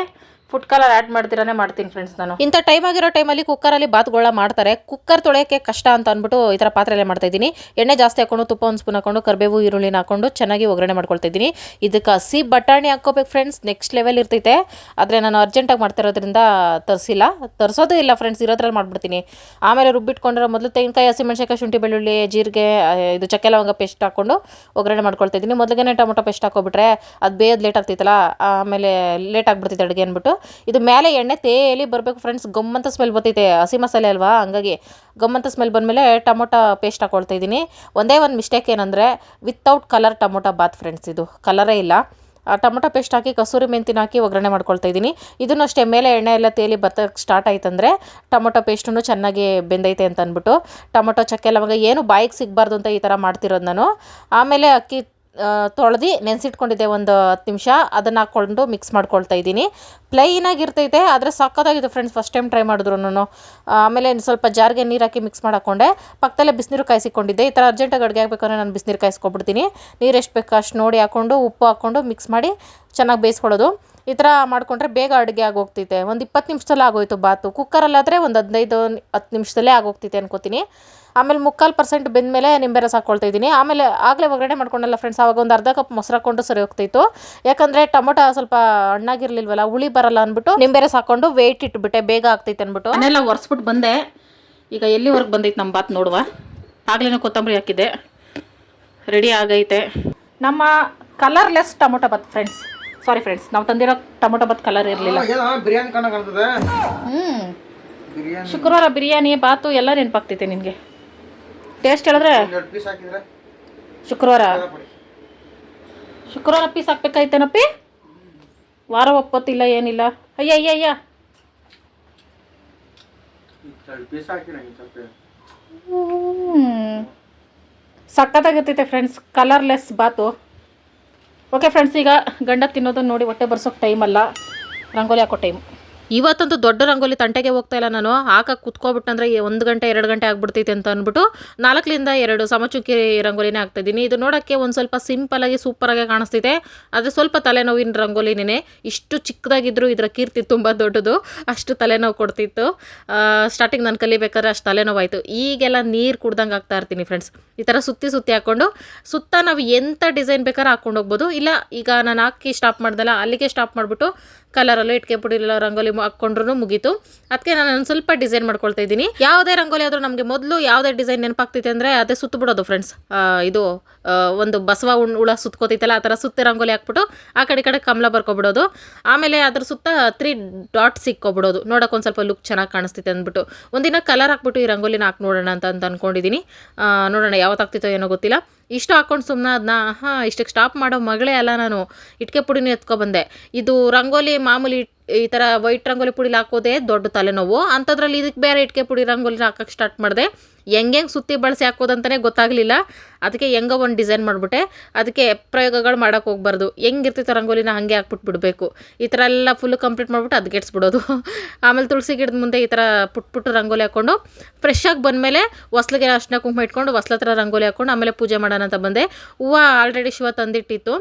ಫುಡ್ ಕಲರ್ ಆ್ಯಡ್ ಮಾಡ್ದಿರಾನೇ ಮಾಡ್ತೀನಿ ಫ್ರೆಂಡ್ಸ್ ನಾನು. ಇಂಥ ಟೈಮ್ ಆಗಿರೋ ಟೈಮಲ್ಲಿ ಕುಕ್ಕರಲ್ಲಿ ಬಾತ್ಗಳ ಮಾಡ್ತಾರೆ. ಕುಕ್ಕರ್ ತೊಳೆಯೋಕ್ಕೆ ಕಷ್ಟ ಅಂತ ಅಂದ್ಬಿಟ್ಟು ಈ ಥರ ಪಾತ್ರೆಯಲ್ಲೇ ಮಾಡ್ತಾ ಇದ್ದೀನಿ. ಎಣ್ಣೆ ಜಾಸ್ತಿ ಹಾಕೊಂಡು, ತುಪ್ಪ ಒಂದು ಸ್ಪೂನ್ ಹಾಕೊಂಡು, ಕರಿಬೇವು, ಈರುಳ್ಳಿನ ಹಾಕೊಂಡು ಚೆನ್ನಾಗಿ ಒಗ್ಗರಣೆ ಮಾಡ್ಕೊಳ್ತಾ ಇದ್ದೀನಿ ಇದಕ್ಕೆ ಹಸಿ ಬಟಾಣಿ ಹಾಕ್ಕೋಬೇಕು ಫ್ರೆಂಡ್ಸ್ ನೆಕ್ಸ್ಟ್ ಲೆವೆಲ್ ಇರ್ತೈತೆ. ಆದರೆ ನಾನು ಅರ್ಜೆಂಟಾಗಿ ಮಾಡ್ತಿರೋದ್ರಿಂದ ತರಿಸಿಲ್ಲ. ತರಿಸೋದು ಇಲ್ಲ ಫ್ರೆಂಡ್ಸ್ ಇರೋದ್ರಲ್ಲಿ ಮಾಡ್ಬಿಡ್ತೀನಿ. ಆಮೇಲೆ ರುಬ್ಬಿಟ್ಕೊಂಡಿರೋ ಮೊದಲು ತೆಂಗಿನಕಾಯಿ ಹಸಿಮೆಣಸಿನಕಾಯಿ ಶುಂಠಿ, ಬೆಳ್ಳುಳ್ಳಿ, ಜೀರಿಗೆ ಇದು ಚಕ್ಕೆ ಲವಂಗ ಪೇಸ್ಟ್ ಹಾಕೊಂಡು ಒಗ್ಗರಣೆ ಮಾಡ್ಕೊಳ್ತಾ ಇದ್ದೀನಿ ಮೊದಲಿಗೆ ಟೊಮೊಟೊ ಪೇಸ್ಟ್ ಹಾಕೋಬಿಟ್ರೆ ಅದು ಬೇಯೋದು ಲೇಟ್ ಆಗ್ತೈತಲ್ಲ, ಆಮೇಲೆ ಲೇಟ್ ಅಡುಗೆ ಅಂದ್ಬಿಟ್ಟು. ಇದು ಮೇಲೆ ಎಣ್ಣೆ ತೇಲಿ ಬರಬೇಕು ಫ್ರೆಂಡ್ಸ್ ಗಮ್ಮಂತ ಸ್ಮೆಲ್ ಬರ್ತೈತೆ. ಹಸಿ ಮಸಾಲೆ ಅಲ್ವಾ? ಹಂಗಾಗಿ ಗಮ್ಮಂತ ಸ್ಮೆಲ್ ಬಂದಮೇಲೆ ಟೊಮೊಟೊ ಪೇಸ್ಟ್ ಹಾಕೊಳ್ತಾ ಇದ್ದೀನಿ. ಒಂದೇ ಒಂದು ಮಿಸ್ಟೇಕ್ ಏನಂದರೆ without colour tomato bath friends ಇದು. ಕಲರೇ ಇಲ್ಲ. ಟೊಮೊಟೊ ಪೇಸ್ಟ್ ಹಾಕಿ, ಕಸೂರಿ ಮೆಂತಿನ ಹಾಕಿ ಒಗ್ಗರಣೆ ಮಾಡ್ಕೊಳ್ತಾ ಇದ್ದೀನಿ. ಇದನ್ನು ಅಷ್ಟೇ, ಮೇಲೆ ಎಣ್ಣೆ ಎಲ್ಲ ತೇಲಿ ಬರ್ತಕ್ಕೆ ಸ್ಟಾರ್ಟ್ ಆಯ್ತಂದರೆ ಟೊಮೊಟೊ ಪೇಸ್ಟನ್ನು ಚೆನ್ನಾಗಿ ಬೆಂದೈತೆ ಅಂತ ಅಂದ್ಬಿಟ್ಟು, ಟೊಮೊಟೊ ಚಕ್ಕೆ ಲವಂಗ ಏನು ಬಾಯಿಗೆ ಸಿಗಬಾರ್ದು ಅಂತ ಈ ಥರ ಮಾಡ್ತಿರೋದು ನಾನು. ಆಮೇಲೆ ಅಕ್ಕಿ ತೊಳೆದು ನೆನೆಸಿಟ್ಕೊಂಡಿದ್ದೆ ಒಂದು ಹತ್ತು ನಿಮಿಷ. ಅದನ್ನು ಹಾಕ್ಕೊಂಡು ಮಿಕ್ಸ್ ಮಾಡ್ಕೊಳ್ತಾ ಇದ್ದೀನಿ. ಪ್ಲೈನಾಗಿರ್ತೈತೆ ಆದರೆ ಸಕ್ಕತ್ತಾಗಿದೆ ಫ್ರೆಂಡ್ಸ್ ಫಸ್ಟ್ ಟೈಮ್ ಟ್ರೈ ಮಾಡಿದ್ರು ಆಮೇಲೆ ಸ್ವಲ್ಪ ಜಾರ್ಗೆ ನೀರು ಹಾಕಿ ಮಿಕ್ಸ್ ಮಾಡಿ ಹಾಕ್ಕೊಂಡೆ ಪಕ್ಕದಲ್ಲೇ ಬಿಸಿನೀರು ಕಾಯಿಸಿಕೊಂಡಿದ್ದೆ. ಈ ಥರ ಅರ್ಜೆಂಟಾಗಿ ಅಡುಗೆ ಆಗಬೇಕಾದ್ರೆ ನಾನು ಬಿಸಿನೀರು ಕಾಯಿಸ್ಕೊಬಿಡ್ತೀನಿ. ನೀರು ಎಷ್ಟು ಬೇಕು ಅಷ್ಟು ನೋಡಿ ಹಾಕ್ಕೊಂಡು ಉಪ್ಪು ಹಾಕ್ಕೊಂಡು ಮಿಕ್ಸ್ ಮಾಡಿ ಚೆನ್ನಾಗಿ ಬೇಯಿಸ್ಕೊಳ್ಳೋದು. ಈ ಥರ ಮಾಡಿಕೊಂಡ್ರೆ ಬೇಗ ಅಡುಗೆ ಆಗೋಗ್ತೈತೆ ಒಂದು ಇಪ್ಪತ್ತು ನಿಮಿಷದಲ್ಲಿ ಆಗೋಯ್ತು ಬಾತು. ಕುಕ್ಕರಲ್ಲಾದರೆ ಒಂದು ಹದಿನೈದು ಹತ್ತು ನಿಮಿಷದಲ್ಲೇ ಆಗೋಗ್ತೈತೆ ಅನ್ಕೋತೀನಿ. ಆಮೇಲೆ ಮುಕ್ಕಾಲು ಪರ್ಸೆಂಟ್ ಬೆಂದಮೇಲೆ ನಿಂಬೆ ರಸ ಹಾಕ್ಕೊಳ್ತಾ ಇದ್ದೀನಿ. ಆಮೇಲೆ ಆಗಲೇ ಒಗ್ಗರಣೆ ಮಾಡ್ಕೊಂಡಲ್ಲ ಫ್ರೆಂಡ್ಸ್ ಆವಾಗ ಒಂದು ಅರ್ಧ ಕಪ್ ಮೊಸರು ಹಾಕ್ಕೊಂಡು ಸರಿ ಹೋಗ್ತಾಯಿತ್ತು ಯಾಕಂದರೆ ಟೊಮೊಟೊ ಸ್ವಲ್ಪ ಹಣ್ಣಾಗಿರ್ಲಿಲ್ವಲ್ಲ ಹುಳಿ ಬರಲ್ಲ ಅಂದ್ಬಿಟ್ಟು ನಿಂಬೆ ರಸ ಹಾಕ್ಕೊಂಡು ವೆಯ್ಟ್ ಇಟ್ಬಿಟ್ಟೆ ಬೇಗ ಆಗ್ತೈತೆ ಅಂದ್ಬಿಟ್ಟು. ಮನೆಯೆಲ್ಲ ಒರೆಸ್ಬಿಟ್ಟು ಬಂದೆ. ಈಗ ಎಲ್ಲಿವರೆಗೆ ಬಂದೈತೆ ನಮ್ಮ ಬಾತ್ ನೋಡುವ. ಆಗಲೇ ಕೊತ್ತಂಬರಿ ಹಾಕಿದೆ ರೆಡಿ ಆಗೈತೆ. ನಮ್ಮ colourless tomato bath friends sorry friends ನಾವು ತಂದಿರೋ ಟೊಮೊಟೊ ಬಾತ್ ಕಲರ್ ಇರಲಿಲ್ಲ. ಹ್ಞೂ ಶುಕ್ರವಾರ ಬಿರಿಯಾನಿ ಬಾತು ಎಲ್ಲ ನೆನಪಾಗ್ತೈತೆ ನಿನಗೆ. ಟೇಸ್ಟ್ ಹೇಳಿದ್ರೆ? ಶುಕ್ರವಾರ? ಶುಕ್ರವಾರ ಪೀಸ್ ಹಾಕ್ಬೇಕಾಯ್ತೇನಪ್ಪಿ ವಾರ ಒಪ್ಪತ್ತಿಲ್ಲ ಏನಿಲ್ಲ. ಅಯ್ಯ ಅಯ್ಯ ಅಯ್ಯ. ಸಖತ್ತಾಗಿರ್ತೈತೆ friends colourless bath okay friends ಈಗ ಗಂಡ ತಿನ್ನೋದನ್ನು ನೋಡಿ ಹೊಟ್ಟೆ ಬರ್ಸೋಕೆ ಟೈಮ್ ಅಲ್ಲ. ರಂಗೋಲಿ ಹಾಕೋ ಟೈಮ್ ಇವತ್ತಂತೂ ದೊಡ್ಡ ರಂಗೋಲಿ ತಂಟೆಗೆ ಹೋಗ್ತಾ ಇಲ್ಲ ನಾನು. ಹಾಕಕ್ಕೆ ಕುತ್ಕೊಬಿಟ್ಟಂದ್ರೆ ಒಂದು ಗಂಟೆ, ಎರಡು ಗಂಟೆ ಆಗ್ಬಿಡ್ತೈತೆ ಅಂತ ಅಂದ್ಬಿಟ್ಟು ನಾಲ್ಕರಿಂದ ಎರಡು ಸಮಚುಕ್ಕಿ ರಂಗೋಲಿನೇ ಹಾಕ್ತಾಯಿದ್ದೀನಿ ಇದು ನೋಡೋಕ್ಕೆ ಒಂದು ಸ್ವಲ್ಪ ಸಿಂಪಲಾಗಿ ಸೂಪರಾಗಿ ಕಾಣಿಸ್ತಿದೆ. ಆದರೆ ಸ್ವಲ್ಪ ತಲೆನೋವಿನ ರಂಗೋಲಿನೇ ಇಷ್ಟು ಚಿಕ್ಕದಾಗಿದ್ದರೂ ಇದರ ಕೀರ್ತಿ ತುಂಬ ದೊಡ್ಡದು. ಅಷ್ಟು ತಲೆನೋವು ಕೊಡ್ತಿತ್ತು. ಸ್ಟಾರ್ಟಿಂಗ್ ನಾನು ಕಲಿಬೇಕಾದ್ರೆ ಅಷ್ಟು ತಲೆನೋವಾಯಿತು. ಈಗೆಲ್ಲ ನೀರು ಕುಡ್ದಂಗೆ ಆಗ್ತಾ ಇರ್ತೀನಿ ಫ್ರೆಂಡ್ಸ್ ಈ ಥರ ಸುತ್ತಿ ಸುತ್ತಿ ಹಾಕ್ಕೊಂಡು ಸುತ್ತ ನಾವು ಎಂಥ ಡಿಸೈನ್ ಬೇಕಾದ್ರೆ ಹಾಕ್ಕೊಂಡು ಹೋಗ್ಬೋದು. ಇಲ್ಲ, ಈಗ ನಾನು ಹಾಕಿ ಸ್ಟಾಪ್ ಮಾಡ್ದಲ್ಲ, ಅಲ್ಲಿಗೆ ಸ್ಟಾಪ್ ಮಾಡಿಬಿಟ್ಟು ಕಲರಲ್ಲೂ ಇಟ್ಕೆ ಪುಡಿಲ್ಲ ರಂಗೋಲಿ ಹಾಕ್ಕೊಂಡ್ರು ಮುಗೀತು. ಅದಕ್ಕೆ ನಾನು ಸ್ವಲ್ಪ ಡಿಸೈನ್ ಮಾಡ್ಕೊಳ್ತಾ ಇದ್ದೀನಿ. ಯಾವುದೇ ರಂಗೋಲಿ ಆದರೂ ನಮಗೆ ಮೊದಲು ಯಾವುದೇ ಡಿಸೈನ್ ನೆನಪಾಗ್ತೈತೆ ಅಂದರೆ ಅದೇ ಸುತ್ತು ಬಿಡೋದು ಫ್ರೆಂಡ್ಸ್ ಇದು ಒಂದು ಬಸವ ಉಣ್ ಹುಳ ಸುತ್ಕೋತೈತಲ್ಲ ಆ ಥರ ಸುತ್ತಿ ರಂಗೋಲಿ ಹಾಕ್ಬಿಟ್ಟು ಆ ಕಡೆ ಕಡೆ ಕಮಲ ಬರ್ಕೊಬಿಡೋದು. ಆಮೇಲೆ ಅದ್ರ ಸುತ್ತ ತ್ರೀ ಡಾಟ್ಸ್ ಇಕ್ಕೊಬಿಡೋದು ನೋಡೋಕೆ ಒಂದು ಸ್ವಲ್ಪ ಲುಕ್ ಚೆನ್ನಾಗಿ ಕಾಣಿಸ್ತೈತೆ ಅಂದ್ಬಿಟ್ಟು. ಒಂದಿನ ಕಲರ್ ಹಾಕ್ಬಿಟ್ಟು ಈ ರಂಗೋಲಿನ ಹಾಕಿ ನೋಡೋಣ ಅಂತ ಅಂತ ಅಂದ್ಕೊಂಡಿದ್ದೀನಿ ನೋಡೋಣ ಯಾವತ್ತಾಗ್ತಿತ್ತೋ ಏನೋ ಗೊತ್ತಿಲ್ಲ. ಇಷ್ಟು ಹಾಕ್ಕೊಂಡು ಸುಮ್ಮನೆ ಅದನ್ನ ಹಾಂ ಇಷ್ಟಕ್ಕೆ ಸ್ಟಾಪ್ ಮಾಡೋ ಮಗಳೇ ಅಲ್ಲ ನಾನು. ಇಟ್ಕೆ ಪುಡಿನ ಎತ್ಕೊಬಂದೆ ಇದು ರಂಗೋಲಿ ಮಾಮೂಲಿ ಈ ಥರ ವೈಟ್ ರಂಗೋಲಿ ಪುಡಿಲಿ ಹಾಕೋದೇ ದೊಡ್ಡ ತಲೆನೋವು. ಅಂಥದ್ರಲ್ಲಿ ಇದಕ್ಕೆ ಬೇರೆ ಇಟ್ಕೆ ಪುಡಿ ರಂಗೋಲಿನ ಹಾಕಕ್ಕೆ ಸ್ಟಾರ್ಟ್ ಮಾಡಿದೆ. ಹೆಂಗೆ ಸುತ್ತಿ ಬಳಸಿ ಹಾಕೋದಂತಲೇ ಗೊತ್ತಾಗಲಿಲ್ಲ. ಅದಕ್ಕೆ ಹೆಂಗೋ ಒಂದು ಡಿಸೈನ್ ಮಾಡಿಬಿಟ್ಟೆ. ಅದಕ್ಕೆ ಪ್ರಯೋಗಗಳು ಮಾಡೋಕೆ ಹೋಗ್ಬಾರ್ದು. ಹೆಂಗಿರ್ತಿತ್ತು ರಂಗೋಲಿನ ಹಾಗೆ ಹಾಕ್ಬಿಟ್ಟು ಬಿಡಬೇಕು. ಈ ಥರ ಎಲ್ಲ ಫುಲ್ ಕಂಪ್ಲೀಟ್ ಮಾಡಿಬಿಟ್ಟು ಅದಕ್ಕೆ ಇಡ್ಸ್ಬಿಡೋದು ಆಮೇಲೆ ತುಳಸಿ ಗಿಡದ ಮುಂದೆ ಈ ಥರ ಪುಟ್ ಪುಟ್ಟು ರಂಗೋಲಿ ಹಾಕ್ಕೊಂಡು ಫ್ರೆಶ್ ಆಗಿ ಬಂದಮೇಲೆ ಹೊಸ್ಲಿಗೆ ಅರ್ಶಿನ ಕುಂಕುಮ ಇಟ್ಕೊಂಡು ಹೊಸ್ಲ ಹತ್ರ ರಂಗೋಲಿ ಹಾಕ್ಕೊಂಡು ಆಮೇಲೆ ಪೂಜೆ ಮಾಡೋಣ ಅಂತ ಬಂದೆ. ಹೂವು ಆಲ್ರೆಡಿ ಶಿವ ತಂದಿಟ್ಟಿತ್ತು.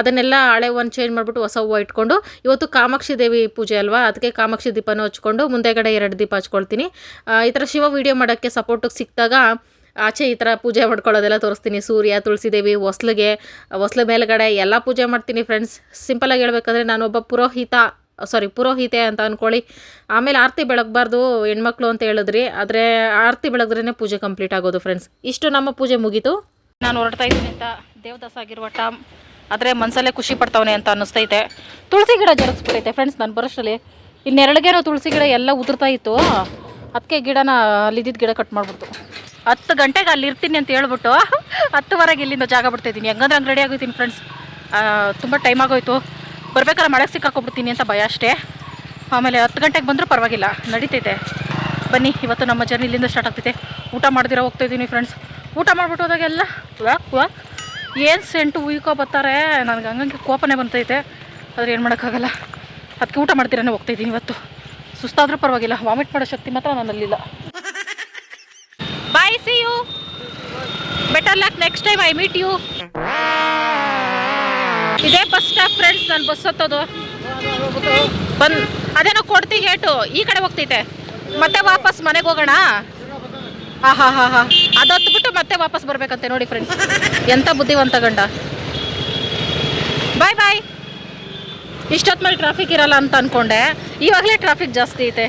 ಅದನ್ನೆಲ್ಲ ಹಳೆ ಒಂದು ಚೇಂಜ್ ಮಾಡಿಬಿಟ್ಟು ಹೊಸ ಹೂವು ಇಟ್ಕೊಂಡು, ಇವತ್ತು ಕಾಮಾಕ್ಷಿ ದೇವಿ ಪೂಜೆ ಅಲ್ವಾ? ಅದಕ್ಕೆ ಕಾಮಾಕ್ಷಿ ದೀಪನೂ ಹಚ್ಕೊಂಡು ಮುಂದೆಗಡೆ ಎರಡು ದೀಪ ಹಚ್ಕೊಳ್ತೀನಿ. ಈ ಥರ ಶಿವ ವಿಡಿಯೋ ಮಾಡೋಕ್ಕೆ ಸಪೋರ್ಟಿಗೆ ಸಿಕ್ಕಿದಾಗ ಆಚೆ ಈ ಥರ ಪೂಜೆ ಮಾಡ್ಕೊಳ್ಳೋದೆಲ್ಲ ತೋರಿಸ್ತೀನಿ. ಸೂರ್ಯ, ತುಳಸಿ ದೇವಿ, ಹೊಸ್ಲಿಗೆ, ಹೊಸ್ಲು ಮೇಲುಗಡೆ ಎಲ್ಲ ಪೂಜೆ ಮಾಡ್ತೀನಿ ಫ್ರೆಂಡ್ಸ್ ಸಿಂಪಲಾಗಿ ಹೇಳ್ಬೇಕಂದ್ರೆ ಒಬ್ಬ ಪುರೋಹಿತ ಸಾರಿ ಪುರೋಹಿತೆ ಅಂತ ಅಂದ್ಕೊಳ್ಳಿ ಆಮೇಲೆ ಆರತಿ ಬೆಳಗಬಾರ್ದು ಹೆಣ್ಮಕ್ಳು ಅಂತ ಹೇಳಿದ್ರಿ. ಆದರೆ ಆರತಿ ಬೆಳಗ್ದ್ರೇ ಪೂಜೆ ಕಂಪ್ಲೀಟ್ ಆಗೋದು ಫ್ರೆಂಡ್ಸ್ ಇಷ್ಟು ನಮ್ಮ ಪೂಜೆ ಮುಗೀತು. ನಾನು ಹೊರಡ್ತಾ ಇದ್ದೀನಿ ಅಂತ ದೇವದಾಸ ಆಗಿರುವ ಟಾಮ್. ಆದರೆ ಮನಸಲ್ಲೇ ಖುಷಿ ಪಡ್ತಾವನೆ ಅಂತ ಅನ್ನಿಸ್ತೈತೆ. ತುಳಸಿ ಗಿಡ ಜರುಗಿಸ್ಬಿಟ್ಟೈತೆ ಫ್ರೆಂಡ್ಸ್ ನಾನು ಬರೋಷ್ಟರಲ್ಲಿ. ಇನ್ನೆರಡುಗೇನೋ ತುಳಸಿ ಗಿಡ ಎಲ್ಲ ಉದುರ್ತಾ ಇತ್ತು. ಅದಕ್ಕೆ ಗಿಡನ ಅಲ್ಲಿದ್ದಿದ್ದು ಗಿಡ ಕಟ್ ಮಾಡಿಬಿಡ್ತು. ಹತ್ತು ಗಂಟೆಗೆ ಅಲ್ಲಿ ಇರ್ತೀನಿ ಅಂತ ಹೇಳ್ಬಿಟ್ಟು ಹತ್ತುವರೆಗೆ ಇಲ್ಲಿಂದ ಜಾಗ ಬಿಡ್ತಾಯಿದ್ದೀನಿ ಹೆಂಗಂದ್ರೆ ಹಂಗೆ ರೆಡಿ ಆಗಿದ್ದೀನಿ ಫ್ರೆಂಡ್ಸ್ ತುಂಬ ಟೈಮ್ ಆಗೋಯ್ತು. ಬರ್ಬೇಕಾದ್ರೆ ಮಳೆಗೆ ಸಿಕ್ಕಾಕೊಬಿಡ್ತೀನಿ ಅಂತ ಭಯ ಅಷ್ಟೇ. ಆಮೇಲೆ ಹತ್ತು ಗಂಟೆಗೆ ಬಂದರೂ ಪರವಾಗಿಲ್ಲ. ನಡೀತೈತೆ. ಬನ್ನಿ, ಇವತ್ತು ನಮ್ಮ ಜರ್ನಿ ಇಲ್ಲಿಂದ ಸ್ಟಾರ್ಟ್ ಆಗ್ತೈತೆ. ಊಟ ಮಾಡ್ದಿರ ಹೋಗ್ತಾ ಇದ್ದೀನಿ ಫ್ರೆಂಡ್ಸ್ ಊಟ ಮಾಡಿಬಿಟ್ಟು ಹೋದಾಗೆಲ್ಲ, ವಾಕ್ ವಾಕ್. ಏನು ಸೆಂಟು ಉಯ್ಕೋ ಬರ್ತಾರೆ? ನನಗೆ ಹಂಗಂಗೆ ಕೋಪನೇ ಬಂತೈತೆ. ಆದರೆ ಏನು ಮಾಡೋಕ್ಕಾಗಲ್ಲ. ಅದಕ್ಕೆ ಊಟ ಮಾಡ್ತೀರಾನೆ ಹೋಗ್ತಾ ಇದ್ದೀನಿ ಇವತ್ತು. ಸುಸ್ತಾದರೂ ಪರವಾಗಿಲ್ಲ. ವಾಮಿಟ್ ಮಾಡೋ ಶಕ್ತಿ ಮಾತ್ರ ನನ್ನಲ್ಲಿಲ್ಲ. Bye see you better luck next time I meet you ಇದೇ ಬಸ್ ಸ್ಟಾಪ್ ಫ್ರೆಂಡ್ಸ್ ನಾನು ಬಸ್ ಹತ್ತೋದು. ಬಂದು ಅದೇನೋ ಕೊಡ್ತಿ ಗೇಟು. ಈ ಕಡೆ ಹೋಗ್ತೈತೆ. ಮತ್ತೆ ವಾಪಸ್ ಮನೆಗೆ ಹೋಗೋಣ? ಹಾ ಹಾ ಹಾ ಹಾ. ಮತ್ತೆ ವಾಪಸ್ ಬರ್ಬೇಕಂತೆ ನೋಡಿ ಫ್ರೆಂಡ್ಸ್ ಎಂತ ಬುದ್ಧಿವಂತ ಗಂಡ. ಬಾಯ್ ಬಾಯ್ ಇಷ್ಟೊತ್ತ ಮೇಲೆ ಟ್ರಾಫಿಕ್ ಇರಲ್ಲ ಅಂತ ಅನ್ಕೊಂಡೆ. ಇವಾಗಲೇ ಟ್ರಾಫಿಕ್ ಜಾಸ್ತಿ ಐತೆ.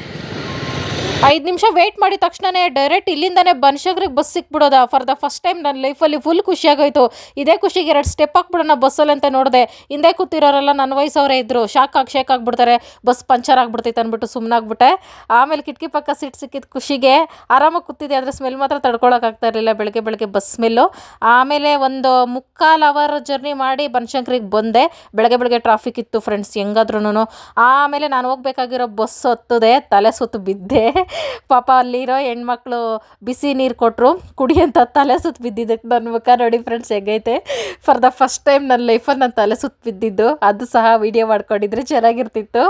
ಐದು ನಿಮಿಷ ವೆಯ್ಟ್ ಮಾಡಿದ ತಕ್ಷಣನೇ ಡೈರೆಕ್ಟ್ ಇಲ್ಲಿಂದನೇ ಬನ್ಶಗ್ರಿಗೆ ಬಸ್ ಸಿಕ್ಬಿಡೋದ. ಫಾರ್ ದ ಫಸ್ಟ್ ಟೈಮ್ ನನ್ನ ಲೈಫಲ್ಲಿ ಫುಲ್ ಖುಷಿಯಾಗೋಯ್ತು. ಇದೇ ಖುಷಿಗೆ ಎರಡು ಸ್ಟೆಪ್ ಹಾಕ್ಬಿಡೋಣ ಬಸ್ಸಲ್ಲಿ ಅಂತ ನೋಡಿದೆ. ಹಿಂದೆ ಕೂತಿರೋರೆಲ್ಲ ನನ್ನ ವಯಸ್ಸವರೇ ಇದ್ದರು ಶಾಕ್ ಆಗಿ ಶೇಕ್ ಆಗಿಬಿಡ್ತಾರೆ. ಬಸ್ ಪಂಚರ್ ಆಗಿಬಿಡ್ತೈತೆ ಅಂದ್ಬಿಟ್ಟು ಸುಮ್ಮನಾಗ್ಬಿಟ್ಟೆ ಆಮೇಲೆ ಕಿಟಕಿ ಪಕ್ಕ ಸೀಟ್ ಸಿಕ್ಕಿದ ಖುಷಿಗೆ ಆರಾಮಾಗಿ ಕೂತಿದೆ ಆದರೆ ಸ್ಮೆಲ್ ಮಾತ್ರ ತಡ್ಕೊಳಕ್ಕಾಗ್ತಾ ಇರಲಿಲ್ಲ ಬೆಳಗ್ಗೆ ಬೆಳಗ್ಗೆ ಬಸ್ ಸ್ಮೆಲ್ಲು ಆಮೇಲೆ ಒಂದು ಮುಕ್ಕಾಲು ಅವರ್ ಜರ್ನಿ ಮಾಡಿ ಬನಶಂಕರಿಗೆ ಬಂದೆ. ಬೆಳಗ್ಗೆ ಬೆಳಗ್ಗೆ ಟ್ರಾಫಿಕ್ ಇತ್ತು ಫ್ರೆಂಡ್ಸ್ ಹೆಂಗಾದ್ರೂ ಆಮೇಲೆ ನಾನು ಹೋಗ್ಬೇಕಾಗಿರೋ ಬಸ್ ಹತ್ತದೆ, ತಲೆ ಸುತ್ತು ಬಿದ್ದೆ. ಪಾಪ ಅಲ್ಲಿರೋ ಹೆಣ್ಮಕ್ಳು ಬಿಸಿ ನೀರು ಕೊಟ್ಟರು ಕುಡಿ ಅಂತ ತಲೆ ಸುತ್ತ ಬಿದ್ದಿದ್ದಕ್ಕೆ ನನ್ನ ಮುಖ ನೋಡಿ ಫ್ರೆಂಡ್ಸ್ ಹೆಂಗೈತೆ. ಫಾರ್ ದ ಫಸ್ಟ್ ಟೈಮ್ ನನ್ನ ಲೈಫಲ್ಲಿ ನನ್ನ ತಲೆ ಸುತ್ತ ಬಿದ್ದಿದ್ದು ಅದು ಸಹ ವಿಡಿಯೋ ಮಾಡ್ಕೊಂಡಿದ್ರೆ ಚೆನ್ನಾಗಿರ್ತಿತ್ತು.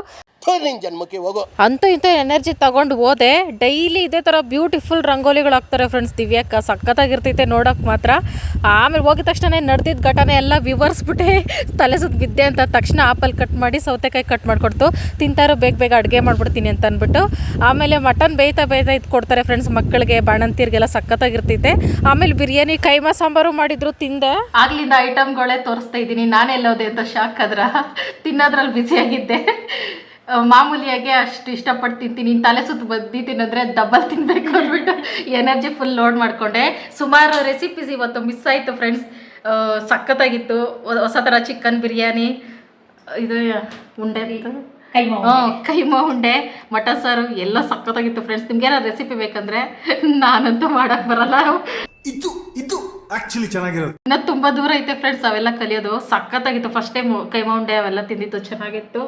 ನಿನ್ ಜನ್ಮಕ್ಕೆ ಹೋಗೋ. ಅಂತೂ ಇಂತೂ ಎನರ್ಜಿ ತಗೊಂಡು ಹೋದೆ. ಡೈಲಿ ಇದೇ ಥರ ಬ್ಯೂಟಿಫುಲ್ ರಂಗೋಲಿಗಳು ಹಾಕ್ತಾರೆ ಫ್ರೆಂಡ್ಸ್ ದಿವ್ಯಕ್ಕ ಸಖತ್ತಾಗಿರ್ತೈತೆ ನೋಡೋಕೆ ಮಾತ್ರ. ಆಮೇಲೆ ಹೋಗಿದ ತಕ್ಷಣ ನಡೆದಿದ್ದ ಘಟನೆ ಎಲ್ಲ ವಿವರಿಸ್ಬಿಟ್ಟೆ ತಲೆ ಸುತ್ತ ಬಿದ್ದೆ ಅಂತ ತಕ್ಷಣ ಆಪಲ್ ಕಟ್ ಮಾಡಿ ಸೌತೆಕಾಯಿ ಕಟ್ ಮಾಡಿಕೊಡ್ತು. ತಿಂತಾರೋ ಬೇಗ ಬೇಗ ಅಡುಗೆ ಮಾಡ್ಬಿಡ್ತೀನಿ ಅಂತ ಅಂದ್ಬಿಟ್ಟು. ಆಮೇಲೆ ಮಟನ್ ಬೇಯ್ತಾ ಬೇಯ್ತಾ ಇದು ಕೊಡ್ತಾರೆ ಫ್ರೆಂಡ್ಸ್ ಮಕ್ಕಳಿಗೆ ಬಾಣಂತಿರ್ಗೆಲ್ಲ ಸಖತ್ತಾಗಿರ್ತೈತೆ. ಆಮೇಲೆ ಬಿರಿಯಾನಿ, ಕೈಮಾ ಸಾಂಬಾರು ಮಾಡಿದ್ರು ತಿಂದೆ. ಆಗ್ಲಿಂದ ಐಟಮ್ಗಳೇ ತೋರಿಸ್ತಾ ಇದ್ದೀನಿ. ನಾನೆಲ್ಲೋದೆ ಅಂತ ಶಾಕ್ ಅದ್ರ ತಿನ್ನೋದ್ರಲ್ಲಿ ಬ್ಯುಸಿಯಾಗಿದ್ದೆ ಮಾಮೂಲಿಯಾಗೆ ಅಷ್ಟು ಇಷ್ಟಪಟ್ಟು ತಿಂತೀನಿ. ತಲೆ ಸುತ್ತ ಬದ್ದಿ ತಿನ್ನೋದ್ರೆ ಡಬಲ್ ತಿನ್ನಬೇಕು ಅಂದ್ಬಿಟ್ಟು ಎನರ್ಜಿ ಫುಲ್ ಲೋಡ್ ಮಾಡಿಕೊಂಡೆ. ಸುಮಾರು ರೆಸಿಪೀಸ್ ಇವತ್ತು ಮಿಸ್ ಆಯಿತು ಫ್ರೆಂಡ್ಸ್ ಸಖತ್ತಾಗಿತ್ತು. ಹೊಸ- ಥರ ಚಿಕನ್ ಬಿರಿಯಾನಿ. ಇದು ಉಂಡೆ ಕೈಮಾ ಉಂಡೆ. ಮಟನ್ ಸಾರು ಎಲ್ಲ ಸಖತ್ತಾಗಿತ್ತು ಫ್ರೆಂಡ್ಸ್ ನಿಮ್ಗೆ ಏನಾದ್ರು ರೆಸಿಪಿ ಬೇಕಂದ್ರೆ ನಾನಂತೂ ಮಾಡಕ್ ಬರಲ್ಲ. ಇದು ಇದು ಆಕ್ಚುಲಿ ಚೆನ್ನಾಗಿರೋದು. ಇನ್ನೂ ತುಂಬಾ ದೂರ ಐತೆ ಫ್ರೆಂಡ್ಸ್ ಅವೆಲ್ಲ ಕಲಿಯೋದು. ಸಖತ್ತಾಗಿತ್ತು. ಫಸ್ಟ್ ಟೈಮ್ ಕೈಮಾ ಉಂಡೆ ಅವೆಲ್ಲ ತಿಂದಿತ್ತು ಚೆನ್ನಾಗಿತ್ತು.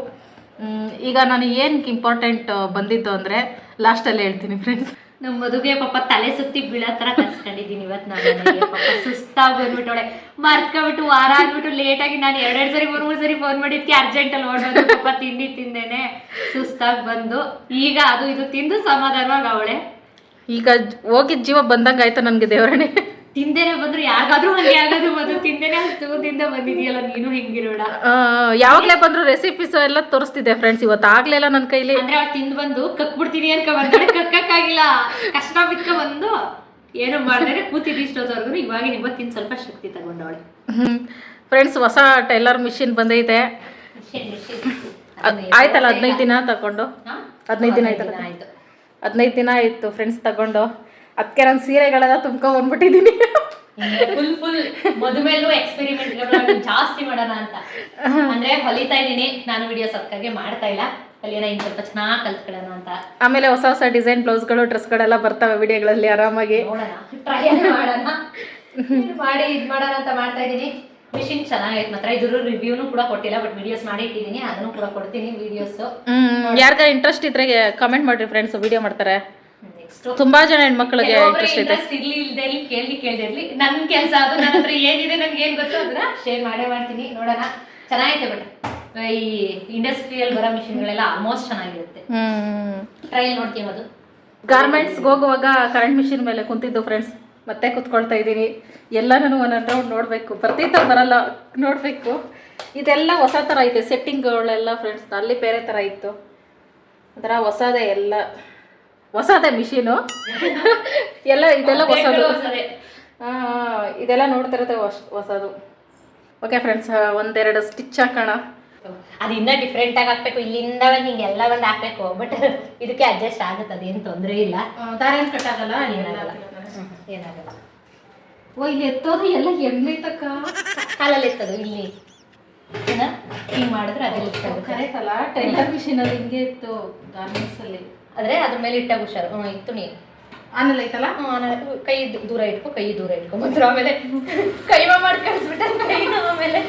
ಈಗ ನಾನು ಏನ್ ಇಂಪಾರ್ಟೆಂಟ್ ಬಂದಿದ್ದು ಅಂದರೆ ಲಾಸ್ಟಲ್ಲಿ ಹೇಳ್ತೀನಿ ಫ್ರೆಂಡ್ಸ್ ನಮ್ಮ ಮದುವೆ ಪಾಪ ತಲೆ ಸುತ್ತಿ ಬೀಳೋ ತರ ಕಲ್ಸ್ಕೊಂಡಿದ್ದೀನಿ ಇವತ್ತು ನಾನು ಪಾಪ ಸುಸ್ತಾಗಿ ಬಂದ್ಬಿಟ್ಟವಳೆ ಮರ್ಕೊಂಡ್ಬಿಟ್ಟು ವಾರ ಆಗ್ಬಿಟ್ಟು ಲೇಟಾಗಿ ನಾನು ಎರಡೆರಡು ಸರಿ ಮೂರು ಮೂರು ಸರಿ ಫೋನ್ ಮಾಡಿದ್ಕೆ ಅರ್ಜೆಂಟಲ್ಲಿ ಓಡೋದು, ಪಾಪ ತಿಂಡಿ ತಿಂದೇನೆ. ಸುಸ್ತಾಗಿ ಬಂದು, ಈಗ ಅದು ಇದು ತಿಂದು ಸಮಾಧಾನವಾಗಿ ಅವಳೆ. ಈಗ ಹೋಗಿದ್ ಜೀವ ಬಂದಂಗೆ ಆಯ್ತು ನನಗೆ ದೇವರಣೆ ತಿಂದೇನೆ ಬಂದ್ರು ಯಾರಿಗಾದ್ರೂ ಹಂಗೆ ಆಗೋದು ಬಂದು ತಿಂದೇನೆ ಹಸುದಿಂದ ಬಂದಿದೆಯಲ್ಲ ನೀನು ಹಿಂಗಿರೋಣ ಯಾವಾಗ್ಲೇ ಬಂದ್ರು ರೆಸಿಪೀಸ್ ಎಲ್ಲ ತೋರಿಸ್ತಿದ್ದೆ ಫ್ರೆಂಡ್ಸ್ ಇವತ್ತು ಆಗಲಿಲ್ಲ ನನ್ನ ಕೈಲಿ. ಅಂದ್ರೆ ಅವ್ಳು ತಿಂದು ಬಂದು ಕಕ್ಬಿಡ್ತೀನಿ ಅನ್ಕ ಬಂದ್ರೆ ಕಕ್ಕಕ್ಕಾಗಿಲ್ಲ ಕಷ್ಟ ಬಿಕ್ಕ ಬಂದು ಏನು ಮಾಡಿದ್ರೆ ಕೂತಿದ್ದು ಇಷ್ಟೊತ್ತವರೆಗೂ ಇವಾಗ ಇವತ್ತಿನ ಸ್ವಲ್ಪ ಶಕ್ತಿ ತಗೊಂಡವಳೆ ಫ್ರೆಂಡ್ಸ್ ಹೊಸ ಟೈಲರ್ ಮಿಷಿನ್ ಬಂದೈತೆ. ಆಯ್ತಲ್ಲ ಹದಿನೈದು. ದಿನ ತಗೊಂಡು? ಹದಿನೈದು ದಿನ ಆಯ್ತಲ್ಲ? ಆಯ್ತು. ಹದಿನೈದು ದಿನ ಆಯಿತು ಫ್ರೆಂಡ್ಸ್ ತಗೊಂಡು. ಅದಕ್ಕೆ ನಾನು ಸೀರೆಗಳೆಲ್ಲ ತುಂಬ್ಕೊಂಡ್ ಬಂದ್ಬಿಟ್ಟಿದ್ದೀನಿ ಫುಲ್ ಫುಲ್ ಮದುವೆಲ್ಲೂ ಎಕ್ಸ್ಪೆರಿಮೆಂಟ್ ಜಾಸ್ತಿ ಮಾಡೋಣ ಅಂತ. ಅಂದ್ರೆ ಹೊಲಿತಾ ಇದೀನಿ ನಾನು ವಿಡಿಯೋಸ್ ಅದಕ್ಕಾಗೆ ಮಾಡ್ತಾ ಇಲ್ಲ. ಕಲಿಯೋಣ ಇನ್ ಸ್ವಲ್ಪ ಚೆನ್ನಾಗಿ ಕಲ್ತ್ಕೊಳ್ಳೋಣ ಅಂತ. ಆಮೇಲೆ ಹೊಸ ಹೊಸ ಡಿಸೈನ್ ಬ್ಲೌಸ್ಗಳು ಡ್ರೆಸ್ಗಳೆಲ್ಲ ಬರ್ತಾವೆ ವಿಡಿಯೋಗಳಲ್ಲಿ ಆರಾಮಾಗಿ. ಟ್ರೈ ಮಾಡೋಣ. ಮಾಡಿ ಇದು ಮಾಡೋಣ ಅಂತ ಮಾಡ್ತಾ ಇದ್ದೀನಿ. ಮಿಷಿನ್ ಚೆನ್ನಾಗೈತೆ ಮಾತ್ರ. ಇದ್ರ ರಿವ್ಯೂನು ಕೂಡ ಕೊಟ್ಟಿಲ್ಲ ಬಟ್ ವಿಡಿಯೋಸ್ ಮಾಡಿ ಇಟ್ಟಿದ್ದೀನಿ. ಅದನ್ನು ಕೂಡ ಕೊಡ್ತೀನಿ ವಿಡಿಯೋಸ್ ಯಾರಿಗಾರ ಇಂಟ್ರೆಸ್ಟ್ ಇದ್ರೆ ಕಮೆಂಟ್ ಮಾಡ್ರಿ ಫ್ರೆಂಡ್ಸ್ ವಿಡಿಯೋ ಮಾಡ್ತಾರೆ. ತುಂಬಾ ಜನ ಹೆಣ್ಮಕ್ಳಿಗೆ ಇಂಟ್ರೆಸ್ಟ್ ಇದೆ ಇರ್ಲಿ ಇಲ್ದೆ ಇರ್ಲಿ ಕೇಳಿ ಕೇಳ್ದೆ ಇರ್ಲಿ ನನ್ನ ಕೆಲಸ ಅದು ನನ್ನ ಹತ್ರ ಏನಿದೆ ನನ್ಗೆ ಏನ್ ಗೊತ್ತು ಅದನ್ನ ಶೇರ್ ಮಾಡೇ ಮಾಡ್ತೀನಿ ನೋಡೋಣ. ಚೆನ್ನಾಗೈತೆ ಬಟ್ ಈ ಇಂಡಸ್ಟ್ರಿಯಲ್ ಬರೋ ಮಿಷಿನ್ಗಳೆಲ್ಲ ಆಲ್ಮೋಸ್ಟ್ ಚೆನ್ನಾಗಿರುತ್ತೆ. ಟ್ರೈಲ್ ನೋಡ್ತೀವಿ ಅದು ಗಾರ್ಮೆಂಟ್ಸ್ಗೆ ಹೋಗುವಾಗ ಕರೆಂಟ್ ಮಿಷಿನ್ ಮೇಲೆ ಕುಂತಿದ್ದು ಫ್ರೆಂಡ್ಸ್ ಮತ್ತೆ ಕುತ್ಕೊಳ್ತಾ ಇದ್ದೀನಿ. ಎಲ್ಲನೂ ಒಂದೊಂದು ರೌಂಡ್ ನೋಡಬೇಕು. ತರ ಬರಲ್ಲ ನೋಡ್ಬೇಕು. ಇದೆಲ್ಲ ಹೊಸ ತರ ಐತೆ ಸೆಟ್ಟಿಂಗ್ಗಳೆಲ್ಲ ಫ್ರೆಂಡ್ಸ್ ಅಲ್ಲಿ ಬೇರೆ ತರ ಇತ್ತು. ಅದರ ಹೊಸದೇ ಎಲ್ಲ. ಹೊಸದೇ ಮಿಷಿನು. ಎಲ್ಲ ಇದೆಲ್ಲ ಹೊಸದು. ಇದೆಲ್ಲ ನೋಡ್ತಾ ಹೊಸ ಹೊಸದು. ಓಕೆ ಫ್ರೆಂಡ್ಸ್ ಒಂದೆರಡು ಸ್ಟಿಚ್ ಹಾಕೋಣ. ಅದು ಇನ್ನೂ ಡಿಫ್ರೆಂಟ್ ಆಗಿ ಹಾಕ್ಬೇಕು. ಇಲ್ಲಿಂದ ಒಂದು ಹಿಂಗೆ ಎಲ್ಲ ಒಂದು ಹಾಕ್ಬೇಕು. ಬಟ್ ಇದಕ್ಕೆ ಅಡ್ಜಸ್ಟ್ ಆಗುತ್ತೆ ಅದೇನು ತೊಂದರೆ ಇಲ್ಲ. ದಾರ ಏನು ಕಟ್ಟಾಗಲ್ಲ ಏನಾಗಲ್ಲ. ಏನಾಗಲ್ಲ. ಓ ಇಲ್ಲಿ ಎತ್ತೋದು ಎಲ್ಲ ಎಣ್ಣೆ ತಕ್ಕ? ಕಾಲಲ್ಲಿ ಎತ್ತದು ಇಲ್ಲಿ. ಏನ? ಹಿಂಗ್ ಮಾಡಿದ್ರೆ ಅದೇ ಇಟ್ಟಾಗುತ್ತೆ ಕರೆಕ್ಟ್ ಅಲ್ಲ. ಟೈಲರ್ ಮಿಷಿನ್ ಅದು ಹಿಂಗೆ ಇತ್ತು ಗಾರ್ಮೆಂಟ್ಸ್ ಅಲ್ಲಿ. ಆದ್ರೆ ಅದ್ರ ಮೇಲೆ ಇಟ್ಟಾಗ ಹುಷಾರು. ಹ್ಞೂ ಇತ್ತು ನೀ ಆಮೇಲೆ ಐತಲ್ಲ ಕೈ ದೂರ ಇಟ್ಕೊ ಕೈ ದೂರ ಇಟ್ಕೊ. ಬಂದ್ರು ಆಮೇಲೆ ಕೈಮಾ ಮಾಡಿ ಕಳಿಸ್ಬಿಟ್ಟ ಕೈನ ಆಮೇಲೆ.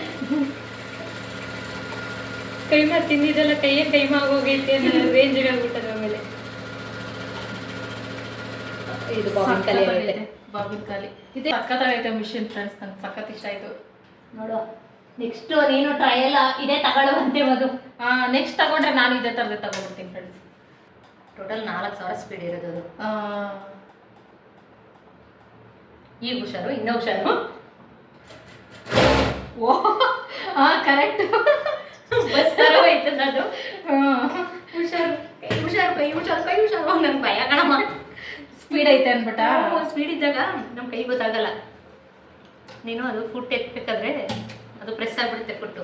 ಕೈಮ ತಿಂದಿದ್ದೆಲ್ಲ ಕೈಯೇ ಕೈಮ ಆಗೋಗೈತೆ ಅನ್ನೋ ರೇಂಜ್ಗೆ ಆಗ್ಬಿಟ್ಟದ ಆಮೇಲೆ. ಇದು ಬಾಬಿನ್ ಕಲಿ ಆಗೈತೆ ಬಾಬಿನ್ ಕಾಲಿ. ಇದೆ ಸಖತ್ತಾಗೈತೆ ಮಿಷಿನ್ ಫ್ರೆಂಡ್ಸ್ ನಂಗೆ ಸಖತ್ ಇಷ್ಟ ಆಯ್ತು. ನೋಡುವ. ನೆಕ್ಸ್ಟ್ ನೀನು ಎಲ್ಲ ಇದೇ ತಗೊಳ್ಳುವಂತೆ ಮದು ನೆಕ್ಸ್ಟ್ ತಗೊಂಡ್ರೆ ನಾನು ಇದೇ ಥರದೇ ತಗೊಂಡ್ಬಿಡ್ತೀನಿ ಫ್ರೆಂಡ್ಸ್ ಟೋಟಲ್ ನಾಲ್ಕು ಸಾವಿರ ಸ್ಪೀಡ್ ಇರೋದು ಅದು. ಈಗ ಹುಷಾರು ಇನ್ನೂ ಹುಷಾರು. ಓ ಹಾಂ ಕರೆಕ್ಟ್ ಬಸ್ ತರ ಹೋಯ್ತು ಅದು ಹುಷಾರು. ಕೈ ಹುಷಾರು ಕೈ ಹುಷಾರು ಕೈ ಹುಷಾರು. ನನ್ ಭಯ ಕಣಮ್ಮ. ಸ್ಪೀಡ್ ಐತೆ ಅನ್ಬಿಟ್ಟ. ಸ್ಪೀಡ್ ಇದ್ದಾಗ ನಮ್ಮ ಕೈ ಗೊತ್ತಾಗಲ್ಲ. ನೀನು ಅದು ಫುಟ್ ಎತ್ಬೇಕಾದ್ರೆ ಅದು ಪ್ರೆಸ್ ಆಗ್ಬಿಡುತ್ತೆ ಫುಟ್ಟು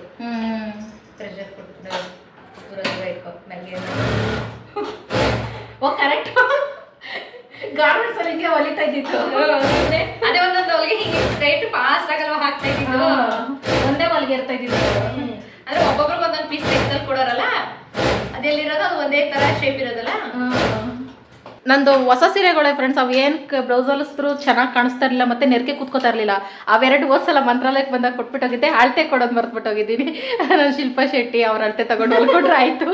ಪ್ರೆಷರ್ ದೂರ ಇಟ್ಕೊ ನನಗೆ ಓ ಕರೆಕ್ಟ್ ಗಾರ್ಮೆಂಟ್ಸ್ ಅಲ್ಲಿ ಹಿಂಗೆ ಹೊಲಿತಾ ಇದ್ದಿತ್ತು ಅದೇ ಒಂದೊಂದು ಹೊಲಿಗೆ ಹಿಂಗೆ ಸ್ಟ್ರೈಟ್ ಫಾಸ್ಟ್ ಆಗಲ್ವ ಹಾಕ್ತಾ ಇದ್ದಿದ್ದು? ಒಂದೇ ಹೊಲಿಗೆ ಇರ್ತಾ ಇದ್ದಿದ್ದು. ಅಂದ್ರೆ ಒಬ್ಬೊಬ್ರಿಗೆ ಒಂದೊಂದು ಪೀಸ್ ತೆಗೆದಲ್ಲಿ ಕೊಡೋರಲ್ಲ? ಅದೆಲ್ಲಿರೋದು ಅದು ಒಂದೇ ತರ ಶೇಪ್ ಇರೋದಲ್ಲ? ನಂದು ಹೊಸ ಸೀರೆಗಳೇ ಫ್ರೆಂಡ್ಸ್ ಅವು ಏನು ಬ್ಲೌಸ್ ಹೊಲಿಸಿದ್ರು ಚೆನ್ನಾಗಿ ಕಾಣಿಸ್ತಾ ಇರಲಿಲ್ಲ, ಮತ್ತೆ ನೆರಕೆ ಕೂತ್ಕೋತಾ ಇರಲಿಲ್ಲ. ಅವೆರಡು ಹೋದ್ಸಲ ಮಂತ್ರಾಲಯಕ್ಕೆ ಬಂದಾಗ ಕೊಟ್ಬಿಟ್ಟೋಗಿದ್ದೆ, ಅಳತೆ ಕೊಡೋದು ಮರ್ತ್ಬಿಟ್ಟೋಗಿದ್ದೀನಿ. ನಾನು ಶಿಲ್ಪಾ ಶೆಟ್ಟಿ ಅವ್ರ ಅಳತೆ ತಗೊಂಡು ಹೊಲ್ಕೊಂಡ್ರೆ ಆಯಿತು.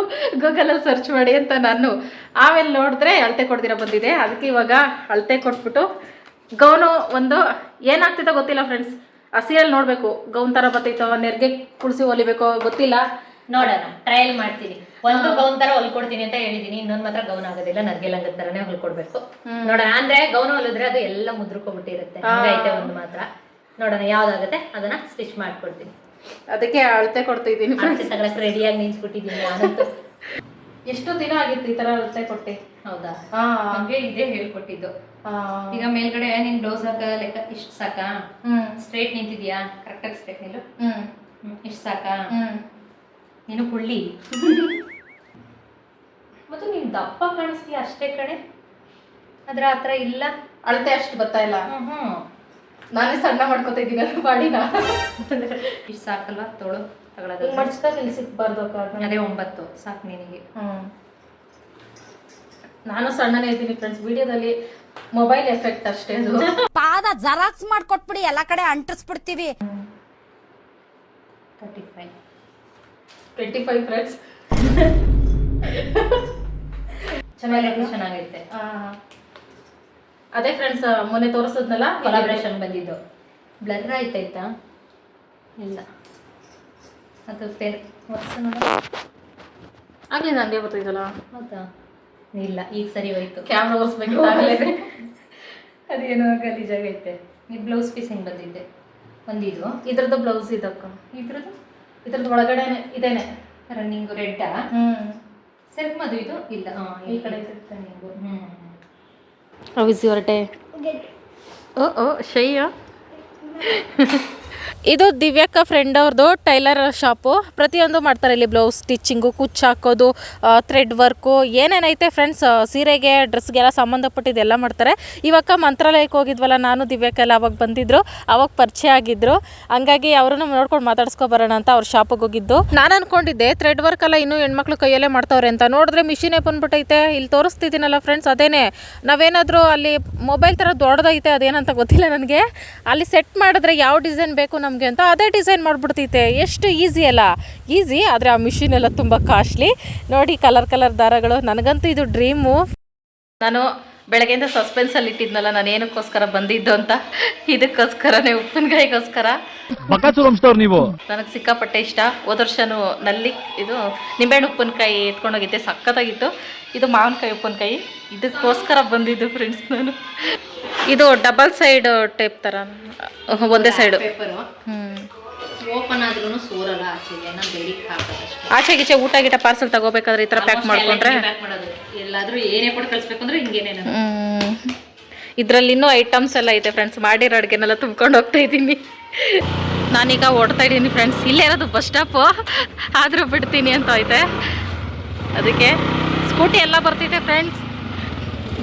ಗೂಗಲಲ್ಲಿ ಸರ್ಚ್ ಮಾಡಿ ಅಂತ ನಾನು. ಆಮೇಲೆ ನೋಡಿದ್ರೆ ಅಳತೆ ಕೊಡ್ದಿರ ಬಂದಿದೆ. ಅದಕ್ಕೆ ಇವಾಗ ಅಳತೆ ಕೊಟ್ಬಿಟ್ಟು ಗೌನು ಒಂದು ಏನಾಗ್ತಿತ್ತೋ ಗೊತ್ತಿಲ್ಲ ಫ್ರೆಂಡ್ಸ್ ಆ ಸೀರಿಯಲ್ ನೋಡಬೇಕು. ಗೌನ್ ಥರ ಬರ್ತೈತೋ ನೆರ್ಗೆ ಕುಳಿಸಿ ಹೊಲಿಬೇಕೋ ಗೊತ್ತಿಲ್ಲ. ನೋಡೋಣ ಟ್ರಯಲ್ ಮಾಡ್ತೀನಿ. ಒಂದು ಗೌನ್ ತರ ಹೊಲ್ಕೊಡ್ತೀನಿ ಅಂತ ಹೇಳಿದೀನಿ ಇನ್ನೊಂದ್ ಮಾತ್ರ ಗೌನ್ ಆಗೋದಿಲ್ಲ ನರ್ಗೆ ಲಂಗದ ತರನೇ ಹೊಲ್ಕೊಡ್ಬೇಕು ನೋಡೋಣ ಅಂದ್ರೆ ಗೌನ್ ಹೊಲಿದ್ರೆ ಅದು ಎಲ್ಲ ಮುದ್ರಕೊಬಿಟ್ಟಿರುತ್ತೆ ಹಂಗೈತೆ ಒಂದು ಮಾತ್ರ. ನೋಡೋಣ ಯಾವ್ದಾಗತ್ತೆ ಅದನ್ನ ಸ್ಟಿಚ್ ಮಾಡ್ಕೊಡ್ತೀನಿ. ಅದಕ್ಕೆ ಅಳತೆ ಕೊಡ್ತಿದ್ದೀನಿ ಇದ್ದೀನಿ ರೆಡಿಯಾಗಿ ನಿಂತ್ಬಿಟ್ಟಿದ್ದೀನಿ ನಾನಂತೂ. ಎಷ್ಟು ದಿನ ಆಗಿತ್ತು ಈ ತರ ಅಳತೆ ಕೊಟ್ಟೆ? ಹೌದಾ? ಹಂಗೆ ಇದೇ ಹೇಳ್ಕೊಟ್ಟಿದ್ದು. ಈಗ ಮೇಲ್ಗಡೆ ನಿನ್ ಬ್ಲೌಸ್ ಹಾಕ ಲೆಕ್ಕ ಇಷ್ಟು ಸಾಕಾ? ಸ್ಟ್ರೇಟ್ ನಿಂತಿದ್ಯಾ? ಕರೆಕ್ಟಾಗಿ ಸ್ಟ್ರೈಟ್ ನಿಲ್ಲು? ಇಷ್ಟು ಸಾಕಾ? ನೀನು ಕುಳ್ಳಿ. ಮತ್ತು ನೀನು ದಪ್ಪ ಕಾಣಿಸ್ತೀಯ ಅಷ್ಟೇ ಕಡೆ ಅದ್ರ ಹತ್ರ ಇಲ್ಲ? ಅಳತೆ ಅಷ್ಟು ಬರ್ತಾ ಇಲ್ಲ. ಹ್ಮ್ ನಾನೇ ಸಣ್ಣ ಮಾಡ್ಕೊತಾ ಇದ್ದೀನಿ ಅದು ಬಾಡಿನ. ಇಷ್ಟು ಸಾಕಲ್ವಾ? ತೋಳು ತಗೊಳ್ಳೋದು ಮಡ್ಚಿದಾಗ ಇಲ್ಲಿ ಸಿಕ್ಬಾರ್ದು ಅದೇ ಒಂಬತ್ತು. ಸಾಕು ನಿನಗೆ ಹ್ಞೂ ನಾನು ಸಣ್ಣನೇ ಇದ್ದೀನಿ ಫ್ರೆಂಡ್ಸ್ ವಿಡಿಯೋದಲ್ಲಿ ಮೊಬೈಲ್ ಎಫೆಕ್ಟ್ ಅಷ್ಟೇ ಅದು. ಪಾದ ಜರಾಕ್ಸ್ ಮಾಡ್ಕೊಟ್ಬಿಡಿ ಎಲ್ಲ ಕಡೆ ಅಂಟಿಸ್ಬಿಡ್ತೀವಿ. Thirty five twenty five friends ಚೆನ್ನಾಗೈತೆ. ಚೆನ್ನಾಗೈತೆ ಅದೇ ಫ್ರೆಂಡ್ಸ್ ಮೊನ್ನೆ ತೋರಿಸಿದ್ನಲ್ಲ ಕೊಲಾಬ್ರೇಷನ್ ಬಂದಿದ್ದು. ಬ್ಲರ್ ಆಯ್ತಾಯ್ತಾ ಇಲ್ಲ. ಅದು ಪೆನ್ ಆಗಲಿ ನನಗೆ ಗೊತ್ತಿದ್ದಲ್ಲ ಹೌದಾ? ಇಲ್ಲ ಈಗ ಸರಿ ಹೋಯ್ತು. ಕ್ಯಾಮ್ರಾ ಆಗಲೇ. ಅದೇನೋ ಗಲೀಜಾಗೈತೆ ಈ ಬ್ಲೌಸ್ ಪೀಸ್ ಹಿಂಗೆ ಬಂದಿದ್ದೆ ಒಂದಿದು. ಇದ್ರದ್ದು ಬ್ಲೌಸ್ ಇದಕ್ಕ. ಇದ್ರದ್ದು? ಇದ್ರದ್ದು ಒಳಗಡೆನೆ ಇದೇನೆ. ರನ್ನಿಂಗ್ ರೆಡ್ಡಾ ಹ್ಞೂ ಸೆಲ್ಫ್ ಮದು ಇದು? ಇಲ್ಲ. ಈ ಕಡೆ ಸಿಗ್ತಾನೆ ಹ್ಞೂ How ಯುವರ್ ಟೈ ಓ ಓ ಶೈಯ ಇದು ದಿವ್ಯಕ್ಕ ಫ್ರೆಂಡ್ ಅವ್ರದ್ದು ಟೈಲರ್ ಶಾಪು. ಪ್ರತಿಯೊಂದು ಮಾಡ್ತಾರೆ ಇಲ್ಲಿ ಬ್ಲೌಸ್ ಸ್ಟಿಚಿಂಗು ಕುಚ್ಚು ಹಾಕೋದು ಥ್ರೆಡ್ ವರ್ಕು ಏನೇನೈತೆ ಫ್ರೆಂಡ್ಸ್ ಸೀರೆಗೆ ಡ್ರೆಸ್ಗೆಲ್ಲ ಸಂಬಂಧಪಟ್ಟಿದ್ದೆಲ್ಲ ಮಾಡ್ತಾರೆ. ಇವಾಗ ಮಂತ್ರಾಲಯಕ್ಕೆ ಹೋಗಿದ್ವಲ್ಲ, ನಾನು ದಿವ್ಯಕ್ಕೆಲ್ಲ ಅವಾಗ ಬಂದಿದ್ರು, ಅವಾಗ ಪರಿಚಯ ಆಗಿದ್ರು. ಹಂಗಾಗಿ ಅವರನ್ನು ನೋಡ್ಕೊಂಡು ಮಾತಾಡ್ಸ್ಕೊ ಬರೋಣ ಅಂತ ಅವ್ರ ಶಾಪಿಗೆ ಹೋಗಿದ್ದು. ನಾನು ಅನ್ಕೊಂಡಿದ್ದೆ ಥ್ರೆಡ್ ವರ್ಕ್ ಎಲ್ಲ ಇನ್ನೂ ಹೆಣ್ಮಕ್ಳು ಕೈಯಲ್ಲೇ ಮಾಡ್ತಾವ್ರೆ ಅಂತ. ನೋಡಿದ್ರೆ ಮಿಷಿನೇ ಬಂದ್ಬಿಟ್ಟೈತೆ ಇಲ್ಲಿ ತೋರಿಸ್ತಿದ್ದೀನಲ್ಲ ಫ್ರೆಂಡ್ಸ್ ಅದೇನೆ. ನಾವೇನಾದರೂ ಅಲ್ಲಿ ಮೊಬೈಲ್ ಥರ ದೊಡ್ಡದೈತೆ ಅದೇನಂತ ಗೊತ್ತಿಲ್ಲ ನನಗೆ. ಅಲ್ಲಿ ಸೆಟ್ ಮಾಡಿದ್ರೆ ಯಾವ ಡಿಸೈನ್ ಬೇಕು ನಮಗೆ ಅಂತ ಅದೇ ಡಿಸೈನ್ ಮಾಡಿಬಿಡ್ತೈತೆ. ಎಷ್ಟು ಈಸಿ ಅಲ್ಲ. ಈಸಿ ಆದರೆ ಆ ಮಿಷಿನ್ ಎಲ್ಲ ತುಂಬ ಕಾಸ್ಟ್ಲಿ ನೋಡಿ ಕಲರ್ ಕಲರ್ ದಾರಗಳು. ನನಗಂತೂ ಇದು ಡ್ರೀಮು ನಾನು ಬೆಳಗ್ಗೆಯಿಂದ ಸಸ್ಪೆನ್ಸಲ್ಲಿ ಇಟ್ಟಿದ್ನಲ್ಲ ನಾನು ಏನಕ್ಕೋಸ್ಕರ ಬಂದಿದ್ದು ಅಂತ? ಇದಕ್ಕೋಸ್ಕರನೇ ಉಪ್ಪಿನಕಾಯಿಗೋಸ್ಕರ ನೀವು? ನನಗೆ ಸಿಕ್ಕಾಪಟ್ಟೆ ಇಷ್ಟ. ಹೋದ ವರ್ಷನೂ ನಲ್ಲಿ ಇದು ನಿಂಬೆಹಣ್ಣು ಉಪ್ಪಿನಕಾಯಿ ಎತ್ಕೊಂಡೋಗಿದ್ದೆ ಸಖತ್ತಾಗಿತ್ತು. ಇದು ಮಾವಿನಕಾಯಿ ಉಪ್ಪಿನಕಾಯಿ ಇದಕ್ಕೋಸ್ಕರ ಬಂದಿದ್ದು ಫ್ರೆಂಡ್ಸ್ ನಾನು. ಇದು ಡಬಲ್ ಸೈಡ್ ಟೇಪ್ ಥರ ಒಂದೇ ಸೈಡು ಪೇಪರು ಹ್ಞೂ ಓಪನ್ ಆದ್ರೂ ಸೋರಲ್ಲ ಆಚೆಗೆ ಹಾಕೋದಷ್ಟೇ. ಆಚೆ ಗೀಚೆ ಊಟ ಗೀಟ ಪಾರ್ಸಲ್ ತಗೋಬೇಕಾದ್ರೆ ಈ ಥರ ಪ್ಯಾಕ್ ಮಾಡ್ಕೊಂಡ್ರೆ? ಪ್ಯಾಕ್ ಮಾಡೋದು? ಎಲ್ಲಾದ್ರೂ ಏನೇ ಕೊಟ್ಟು ಹಿಂಗೇನೆ ಇದರಲ್ಲಿ ಇನ್ನೂ ಐಟಮ್ಸ್ ಎಲ್ಲ ಇದೆ ಫ್ರೆಂಡ್ಸ್ ಮಾಡಿರೋ ಅಡುಗೆನೆಲ್ಲ ತುಂಬ್ಕೊಂಡು ಹೋಗ್ತಾ ಇದ್ದೀನಿ. ನಾನೀಗ ಓಡ್ತಾ ಇದ್ದೀನಿ ಫ್ರೆಂಡ್ಸ್ ಇಲ್ಲೇ ಇರೋದು ಬಸ್ ಸ್ಟಾಪು ಆದರೂ ಬಿಡ್ತೀನಿ ಅಂತ ಐತೆ. ಅದಕ್ಕೆ ಸ್ಕೂಟಿ ಎಲ್ಲ ಬರ್ತೈತೆ ಫ್ರೆಂಡ್ಸ್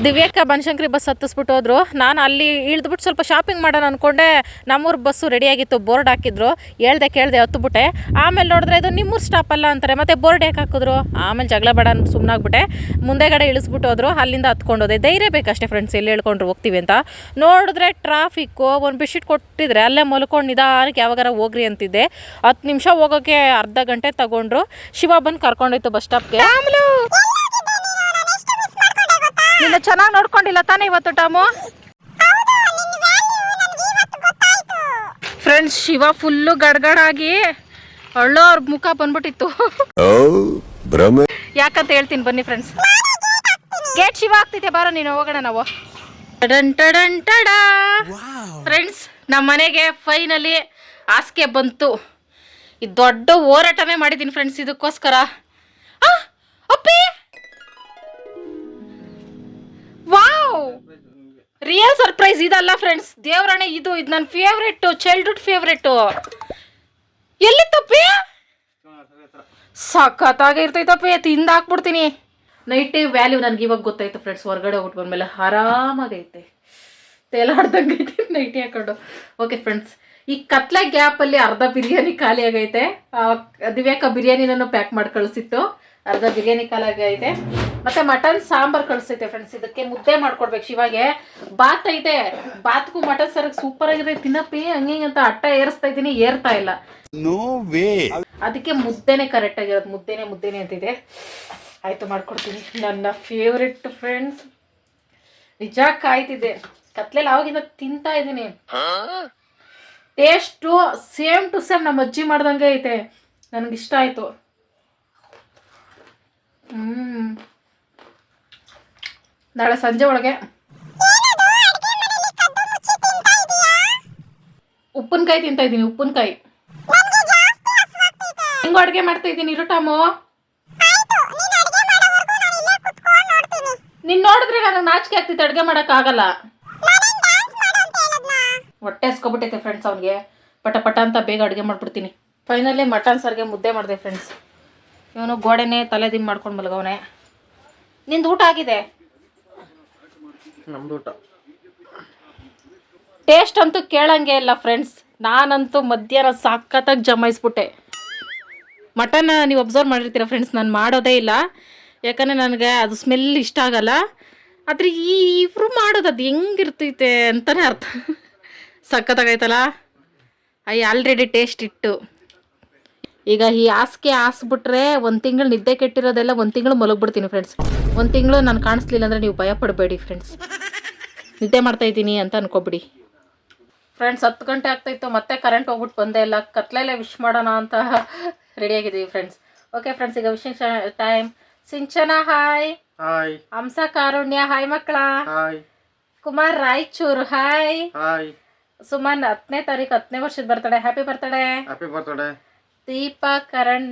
ದಿವ್ಯಕ್ಕ ಬನಶಂಕರಿ ಬಸ್ ಹತ್ತಿಸ್ಬಿಟ್ಟು ಹೋದ್ರು. ನಾನು ಅಲ್ಲಿ ಇಳಿದ್ಬಿಟ್ಟು ಸ್ವಲ್ಪ ಶಾಪಿಂಗ್ ಮಾಡೋಣ ಅಂದ್ಕೊಂಡೆ ನಮ್ಮೂರ ಬಸ್ಸು ರೆಡಿಯಾಗಿತ್ತು ಬೋರ್ಡ್ ಹಾಕಿದ್ರು. ಹೇಳ್ದೆ ಕೇಳ್ದೆ ಹತ್ತುಬಿಟ್ಟೆ ಆಮೇಲೆ ನೋಡಿದ್ರೆ ಇದು ನಿಮ್ಮೂರು ಸ್ಟಾಪ್ ಅಲ್ಲ ಅಂತಾರೆ. ಮತ್ತೆ ಬೋರ್ಡ್ ಯಾಕೆ ಹಾಕಿದ್ರು? ಆಮೇಲೆ ಜಗಳ ಬೇಡ ಅಂತ ಸುಮ್ಮನಾಗ್ಬಿಟ್ಟೆ ಮುಂದೆಗಡೆ ಇಳಿಸ್ಬಿಟ್ಟು ಹೋದ್ರು. ಅಲ್ಲಿಂದ ಹತ್ಕೊಂಡೋದೆ ಧೈರ್ಯ ಬೇಕಷ್ಟೇ ಫ್ರೆಂಡ್ಸ್ ಎಲ್ಲಿ ಹೇಳ್ಕೊಂಡ್ರು ಹೋಗ್ತೀವಿ ಅಂತ. ನೋಡಿದ್ರೆ ಟ್ರಾಫಿಕ್ಕು ಒಂದು ಬಿಸಿಟ್ ಕೊಟ್ಟಿದ್ರೆ ಅಲ್ಲೇ ಮಲ್ಕೊಂಡು ನಿಧಾನಕ್ಕೆ ಯಾವಾಗಾರ ಹೋಗ್ರಿ ಅಂತಿದ್ದೆ. ಹತ್ತು ನಿಮಿಷ ಹೋಗೋಕ್ಕೆ ಅರ್ಧ ಗಂಟೆ ತಗೊಂಡ್ರು. ಶಿವ ಬಂದು ಕರ್ಕೊಂಡೋಯ್ತು ಬಸ್ ಸ್ಟಾಪ್ಗೆ ನಿನ್ನ ಚೆನ್ನಾಗಿ ನೋಡ್ಕೊಂಡಿಲ್ಲ ತಾನೇ ಇವತ್ತು ಟಾಮು? ಫ್ರೆಂಡ್ಸ್ ಶಿವ ಫುಲ್ಲು ಗಡ್ಗಡಾಗಿ ಅಳ್ಳೋ ಅವ್ರ ಮುಖ ಬಂದ್ಬಿಟ್ಟಿತ್ತು. ಯಾಕಂತ ಹೇಳ್ತೀನಿ ಬನ್ನಿ ಫ್ರೆಂಡ್ಸ್ ಗೇಟ್ ಶಿವ ಆಗ್ತಿದ್ದೆ ಬಾರ ನೀನು, ಹೋಗೋಣ ನಾವು. ಫ್ರೆಂಡ್ಸ್ ನಮ್ಮ ಮನೆಗೆ ಫೈನಲಿ ಹಾಸಿಗೆ ಬಂತು. ಈ ದೊಡ್ಡ ಹೋರಾಟನೇ ಮಾಡಿದ್ದೀನಿ ಫ್ರೆಂಡ್ಸ್ ಇದಕ್ಕೋಸ್ಕರ. ಅಪ್ಪಿ! ರಿಯಲ್ ಸರ್ಪ್ರೈಸ್ ಇದಲ್ಲ ಫ್ರೆಂಡ್ಸ್ ದೇವರಣೆ ಇದು ಇದು ನನ್ನ ಫೇವ್ರೆಟ್ ಚೈಲ್ಡ್ಹುಡ್ ಫೇವ್ರೆಟ್ ಎಲ್ಲಿ ತಪ್ಪಿ? ಸಖತ್ತಾಗಿರ್ತೈತಪ್ಪಿ ತಿಂದ ಹಾಕ್ಬಿಡ್ತೀನಿ. ನೈಟ್ ವ್ಯಾಲ್ಯೂ ನನಗೆ ಇವಾಗ ಗೊತ್ತಾಯ್ತು ಫ್ರೆಂಡ್ಸ್ ಹೊರಗಡೆ ಹೋಗ್ಬಿಟ್ಟು ಬಂದಮೇಲೆ ಆರಾಮಾಗೈತೆ ತೇಲಾಡ್ದಂಗೆ ನೈಟ್ ಹಾಕೊಂಡು. ಓಕೆ ಫ್ರೆಂಡ್ಸ್ ಈ ಕತ್ಲೆ ಗ್ಯಾಪಲ್ಲಿ ಅರ್ಧ ಬಿರಿಯಾನಿ ಖಾಲಿ ಆಗೈತೆ ದಿವ್ಯಾಕ ಬಿರಿಯಾನಿನೂ ಪ್ಯಾಕ್ ಮಾಡಿ ಕಳಿಸಿತ್ತು ಅರ್ಧ ಬಿರಿಯಾನಿ ಕಾಲಾಗಿ ಐತೆ. ಮತ್ತೆ ಮಟನ್ ಸಾಂಬಾರ್ ಕಳಿಸೈತೆ ಫ್ರೆಂಡ್ಸ್ ಇದಕ್ಕೆ ಮುದ್ದೆ ಮಾಡ್ಕೊಡ್ಬೇಕು ಶಿವಾಗೆ. ಬಾತ್ ಐತೆ. ಬಾತ್ಗೂ ಮಟನ್ ಸಾರಿಗೆ ಸೂಪರ್ ಆಗಿದೆ. ತಿನ್ನಪ್ಪಿ ಹಂಗೆ ಅಂತ ಅಟ್ಟ ಏರಿಸ್ತಾ ಇದ್ದೀನಿ ಏರ್ತಾ ಇಲ್ಲ. ಅದಕ್ಕೆ ಮುದ್ದೆನೆ ಕರೆಕ್ಟ್ ಆಗಿರೋದು. ಮುದ್ದೆನೆ ಮುದ್ದೆನೆ ಅಂತಿದೆ. ಆಯ್ತು ಮಾಡ್ಕೊಡ್ತೀನಿ. ನನ್ನ ಫೇವ್ರೆಟ್ ಫ್ರೆಂಡ್ಸ್ ನಿಜ ಕಾಯ್ತಿದೆ ಕತ್ಲೆಲ್ಲ ಅವಾಗಿಂದ ತಿಂತಾ ಇದ್ದೀನಿ. ಟೇಸ್ಟು ಸೇಮ್ ಟು ಸೇಮ್ ನಮ್ಮ ಅಜ್ಜಿ ಮಾಡ್ದಂಗೆ ಐತೆ. ನನಗಿಷ್ಟ ಇಷ್ಟ ಆಯ್ತು. ಹ್ಮ್. ನಾಳೆ ಸಂಜೆ ಒಳಗೆ. ಉಪ್ಪಿನಕಾಯಿ ತಿಂತಾ ಇದ್ದೀನಿ, ಉಪ್ಪಿನಕಾಯಿ. ಹೆಂಗೋ ಅಡುಗೆ ಮಾಡ್ತಾ ಇದ್ದೀನಿ ಇರು ಟಾಮು. ನೀನ್ ನೋಡಿದ್ರೆ ನನಗೆ ನಾಚಿಕೆ ಆಗ್ತಿತ್ತು, ಅಡುಗೆ ಆಗಲ್ಲ. ಹೊಟ್ಟೆ ಹಸ್ಕೊಬಿಟ್ಟೈತೆ ಫ್ರೆಂಡ್ಸ್ ಅವ್ನಿಗೆ. ಪಟ ಪಟ ಅಂತ ಬೇಗ ಅಡುಗೆ ಮಾಡ್ಬಿಡ್ತೀನಿ. ಫೈನಲಿ ಮಟನ್ ಸರ್ಗೆ ಮುದ್ದೆ ಮಾಡಿದೆ ಫ್ರೆಂಡ್ಸ್ ಇವನು ಗೋಡೆನೇ ತಲೆ ದಿಮ್ ಮಾಡ್ಕೊಂಡು ಮಲಗವನೆ. ನಿಂದು ಊಟ ಆಗಿದೆ? ನಮ್ದು ಊಟ. ಟೇಸ್ಟ್ ಅಂತೂ ಕೇಳಂಗೆ ಇಲ್ಲ ಫ್ರೆಂಡ್ಸ್ ನಾನಂತೂ ಮಧ್ಯಾಹ್ನ ಸಖತ್ತಾಗಿ ಜಮಾಯಿಸ್ಬಿಟ್ಟೆ. ಮಟನ್ ನೀವು ಅಬ್ಸರ್ವ್ ಮಾಡಿರ್ತೀರ ಫ್ರೆಂಡ್ಸ್ ನಾನು ಮಾಡೋದೇ ಇಲ್ಲ. ಯಾಕಂದರೆ ನನಗೆ ಅದು ಸ್ಮೆಲ್ ಇಷ್ಟ ಆಗಲ್ಲ. ಆದರೆ ಈ ಇವರು ಮಾಡೋದು ಅದು ಹೆಂಗಿರ್ತೈತೆ ಅಂತಲೇ ಅರ್ಥ. ಸಖತ್ತಾಗೈತಲ್ಲ ಐ ಆಲ್ರೆಡಿ ಟೇಸ್ಟ್ ಇಟ್ಟು. ಈಗ ಈ ಹಾಸಿಗೆ ಹಾಸ್ಬಿಟ್ರೆ ಒಂದು ತಿಂಗಳು ನಿದ್ದೆ ಕೆಟ್ಟಿರೋದೆಲ್ಲ ಒಂದು ತಿಂಗಳು ಮಲಗ್ಬಿಡ್ತೀನಿ ಫ್ರೆಂಡ್ಸ್ ಒಂದು ತಿಂಗಳು ನಾನು ಕಾಣಿಸ್ಲಿಲ್ಲ ಅಂದರೆ ನೀವು ಭಯ ಪಡಬೇಡಿ ಫ್ರೆಂಡ್ಸ್ ನಿದ್ದೆ ಮಾಡ್ತಾ ಇದ್ದೀನಿ ಅಂತ ಅನ್ಕೋಬಿಡಿ. ಫ್ರೆಂಡ್ಸ್ ಹತ್ತು ಗಂಟೆ ಆಗ್ತಾಯಿತ್ತು ಮತ್ತೆ ಕರೆಂಟ್ ಹೋಗ್ಬಿಟ್ಟು ಬಂದೇ ಇಲ್ಲ. ಕತ್ಲೆಲ್ಲೇ ವಿಶ್ ಮಾಡೋಣ ಅಂತ ರೆಡಿಯಾಗಿದ್ದೀವಿ ಫ್ರೆಂಡ್ಸ್ ಓಕೆ ಫ್ರೆಂಡ್ಸ್ ಈಗ ವಿಶೇಷ time Sinchana hi hi Hamsa Karunya hi ಮಕ್ಕಳ. Hi Kumar Raichur hi hi Suman ಹತ್ತನೇ ತಾರೀಕು ಹತ್ತನೇ ವರ್ಷದ birthday happy birthday happy birthday Deepa Karan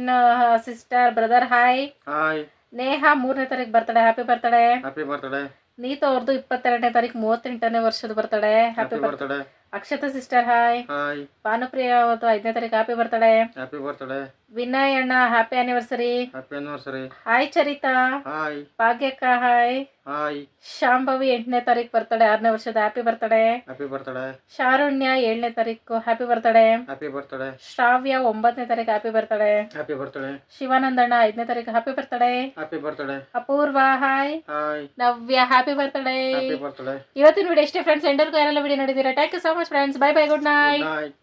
sister brother hi hi Neha ಮೂರನೇ ತಾರೀಕು birthday happy birthday happy birthday Neeta ಅವ್ರದ್ದು ಇಪ್ಪತ್ತೆರಡನೇ ತಾರೀಕು ಮೂವತ್ತೆಂಟನೇ ವರ್ಷದ birthday happy happy birthday Akshata sister hi. Hi. Bhanupriya ಅವತ್ತು ಐದನೇ ತಾರೀಕು happy birthday happy birthday Vinay ಅಣ್ಣ happy anniversary happy anniversary hi Charitha. Hi. ಭಾಗ್ಯಕ್ಕ hi. Hi. Shambhavi ಎಂಟನೇ ತಾರೀಕು ಬರ್ತಾಳೆ ಆರನೇ ವರ್ಷದ ಹ್ಯಾಪಿ ಬರ್ತಡೆ ಹ್ಯಾಪಿ ಬರ್ತಾಳೆ ಶಾರುಣ್ಯ ಏಳನೇ ತಾರೀಕು ಹ್ಯಾಪಿ ಬರ್ತಡೆ ಹ್ಯಾಪಿ ಬರ್ತಾಳೆ ಶ್ರಾವ್ಯ ಒಂಬತ್ತನೇ ತಾರೀಕು ಹ್ಯಾಪಿ ಬರ್ತಾಳೆ ಹ್ಯಾಪಿ ಬರ್ತ್ಡೇ ಶಿವಾನಂದಣ್ಣ ಐದನೇ ತಾರೀಕು happy birthday happy birthday Apoorva hi. Hi. Navya happy birthday ಇವತ್ತಿನ ವಿಡಿಯೋ ಇಷ್ಟೇ ಫ್ರೆಂಡ್ಸ್ ಎಂಡರ್ಗೂ ಯಾರೆಲ್ಲ ವಿಡಿಯೋ ನೋಡಿದ್ದೀರಾ? Thank you so so much friends. Bye-bye. Good night. Good night.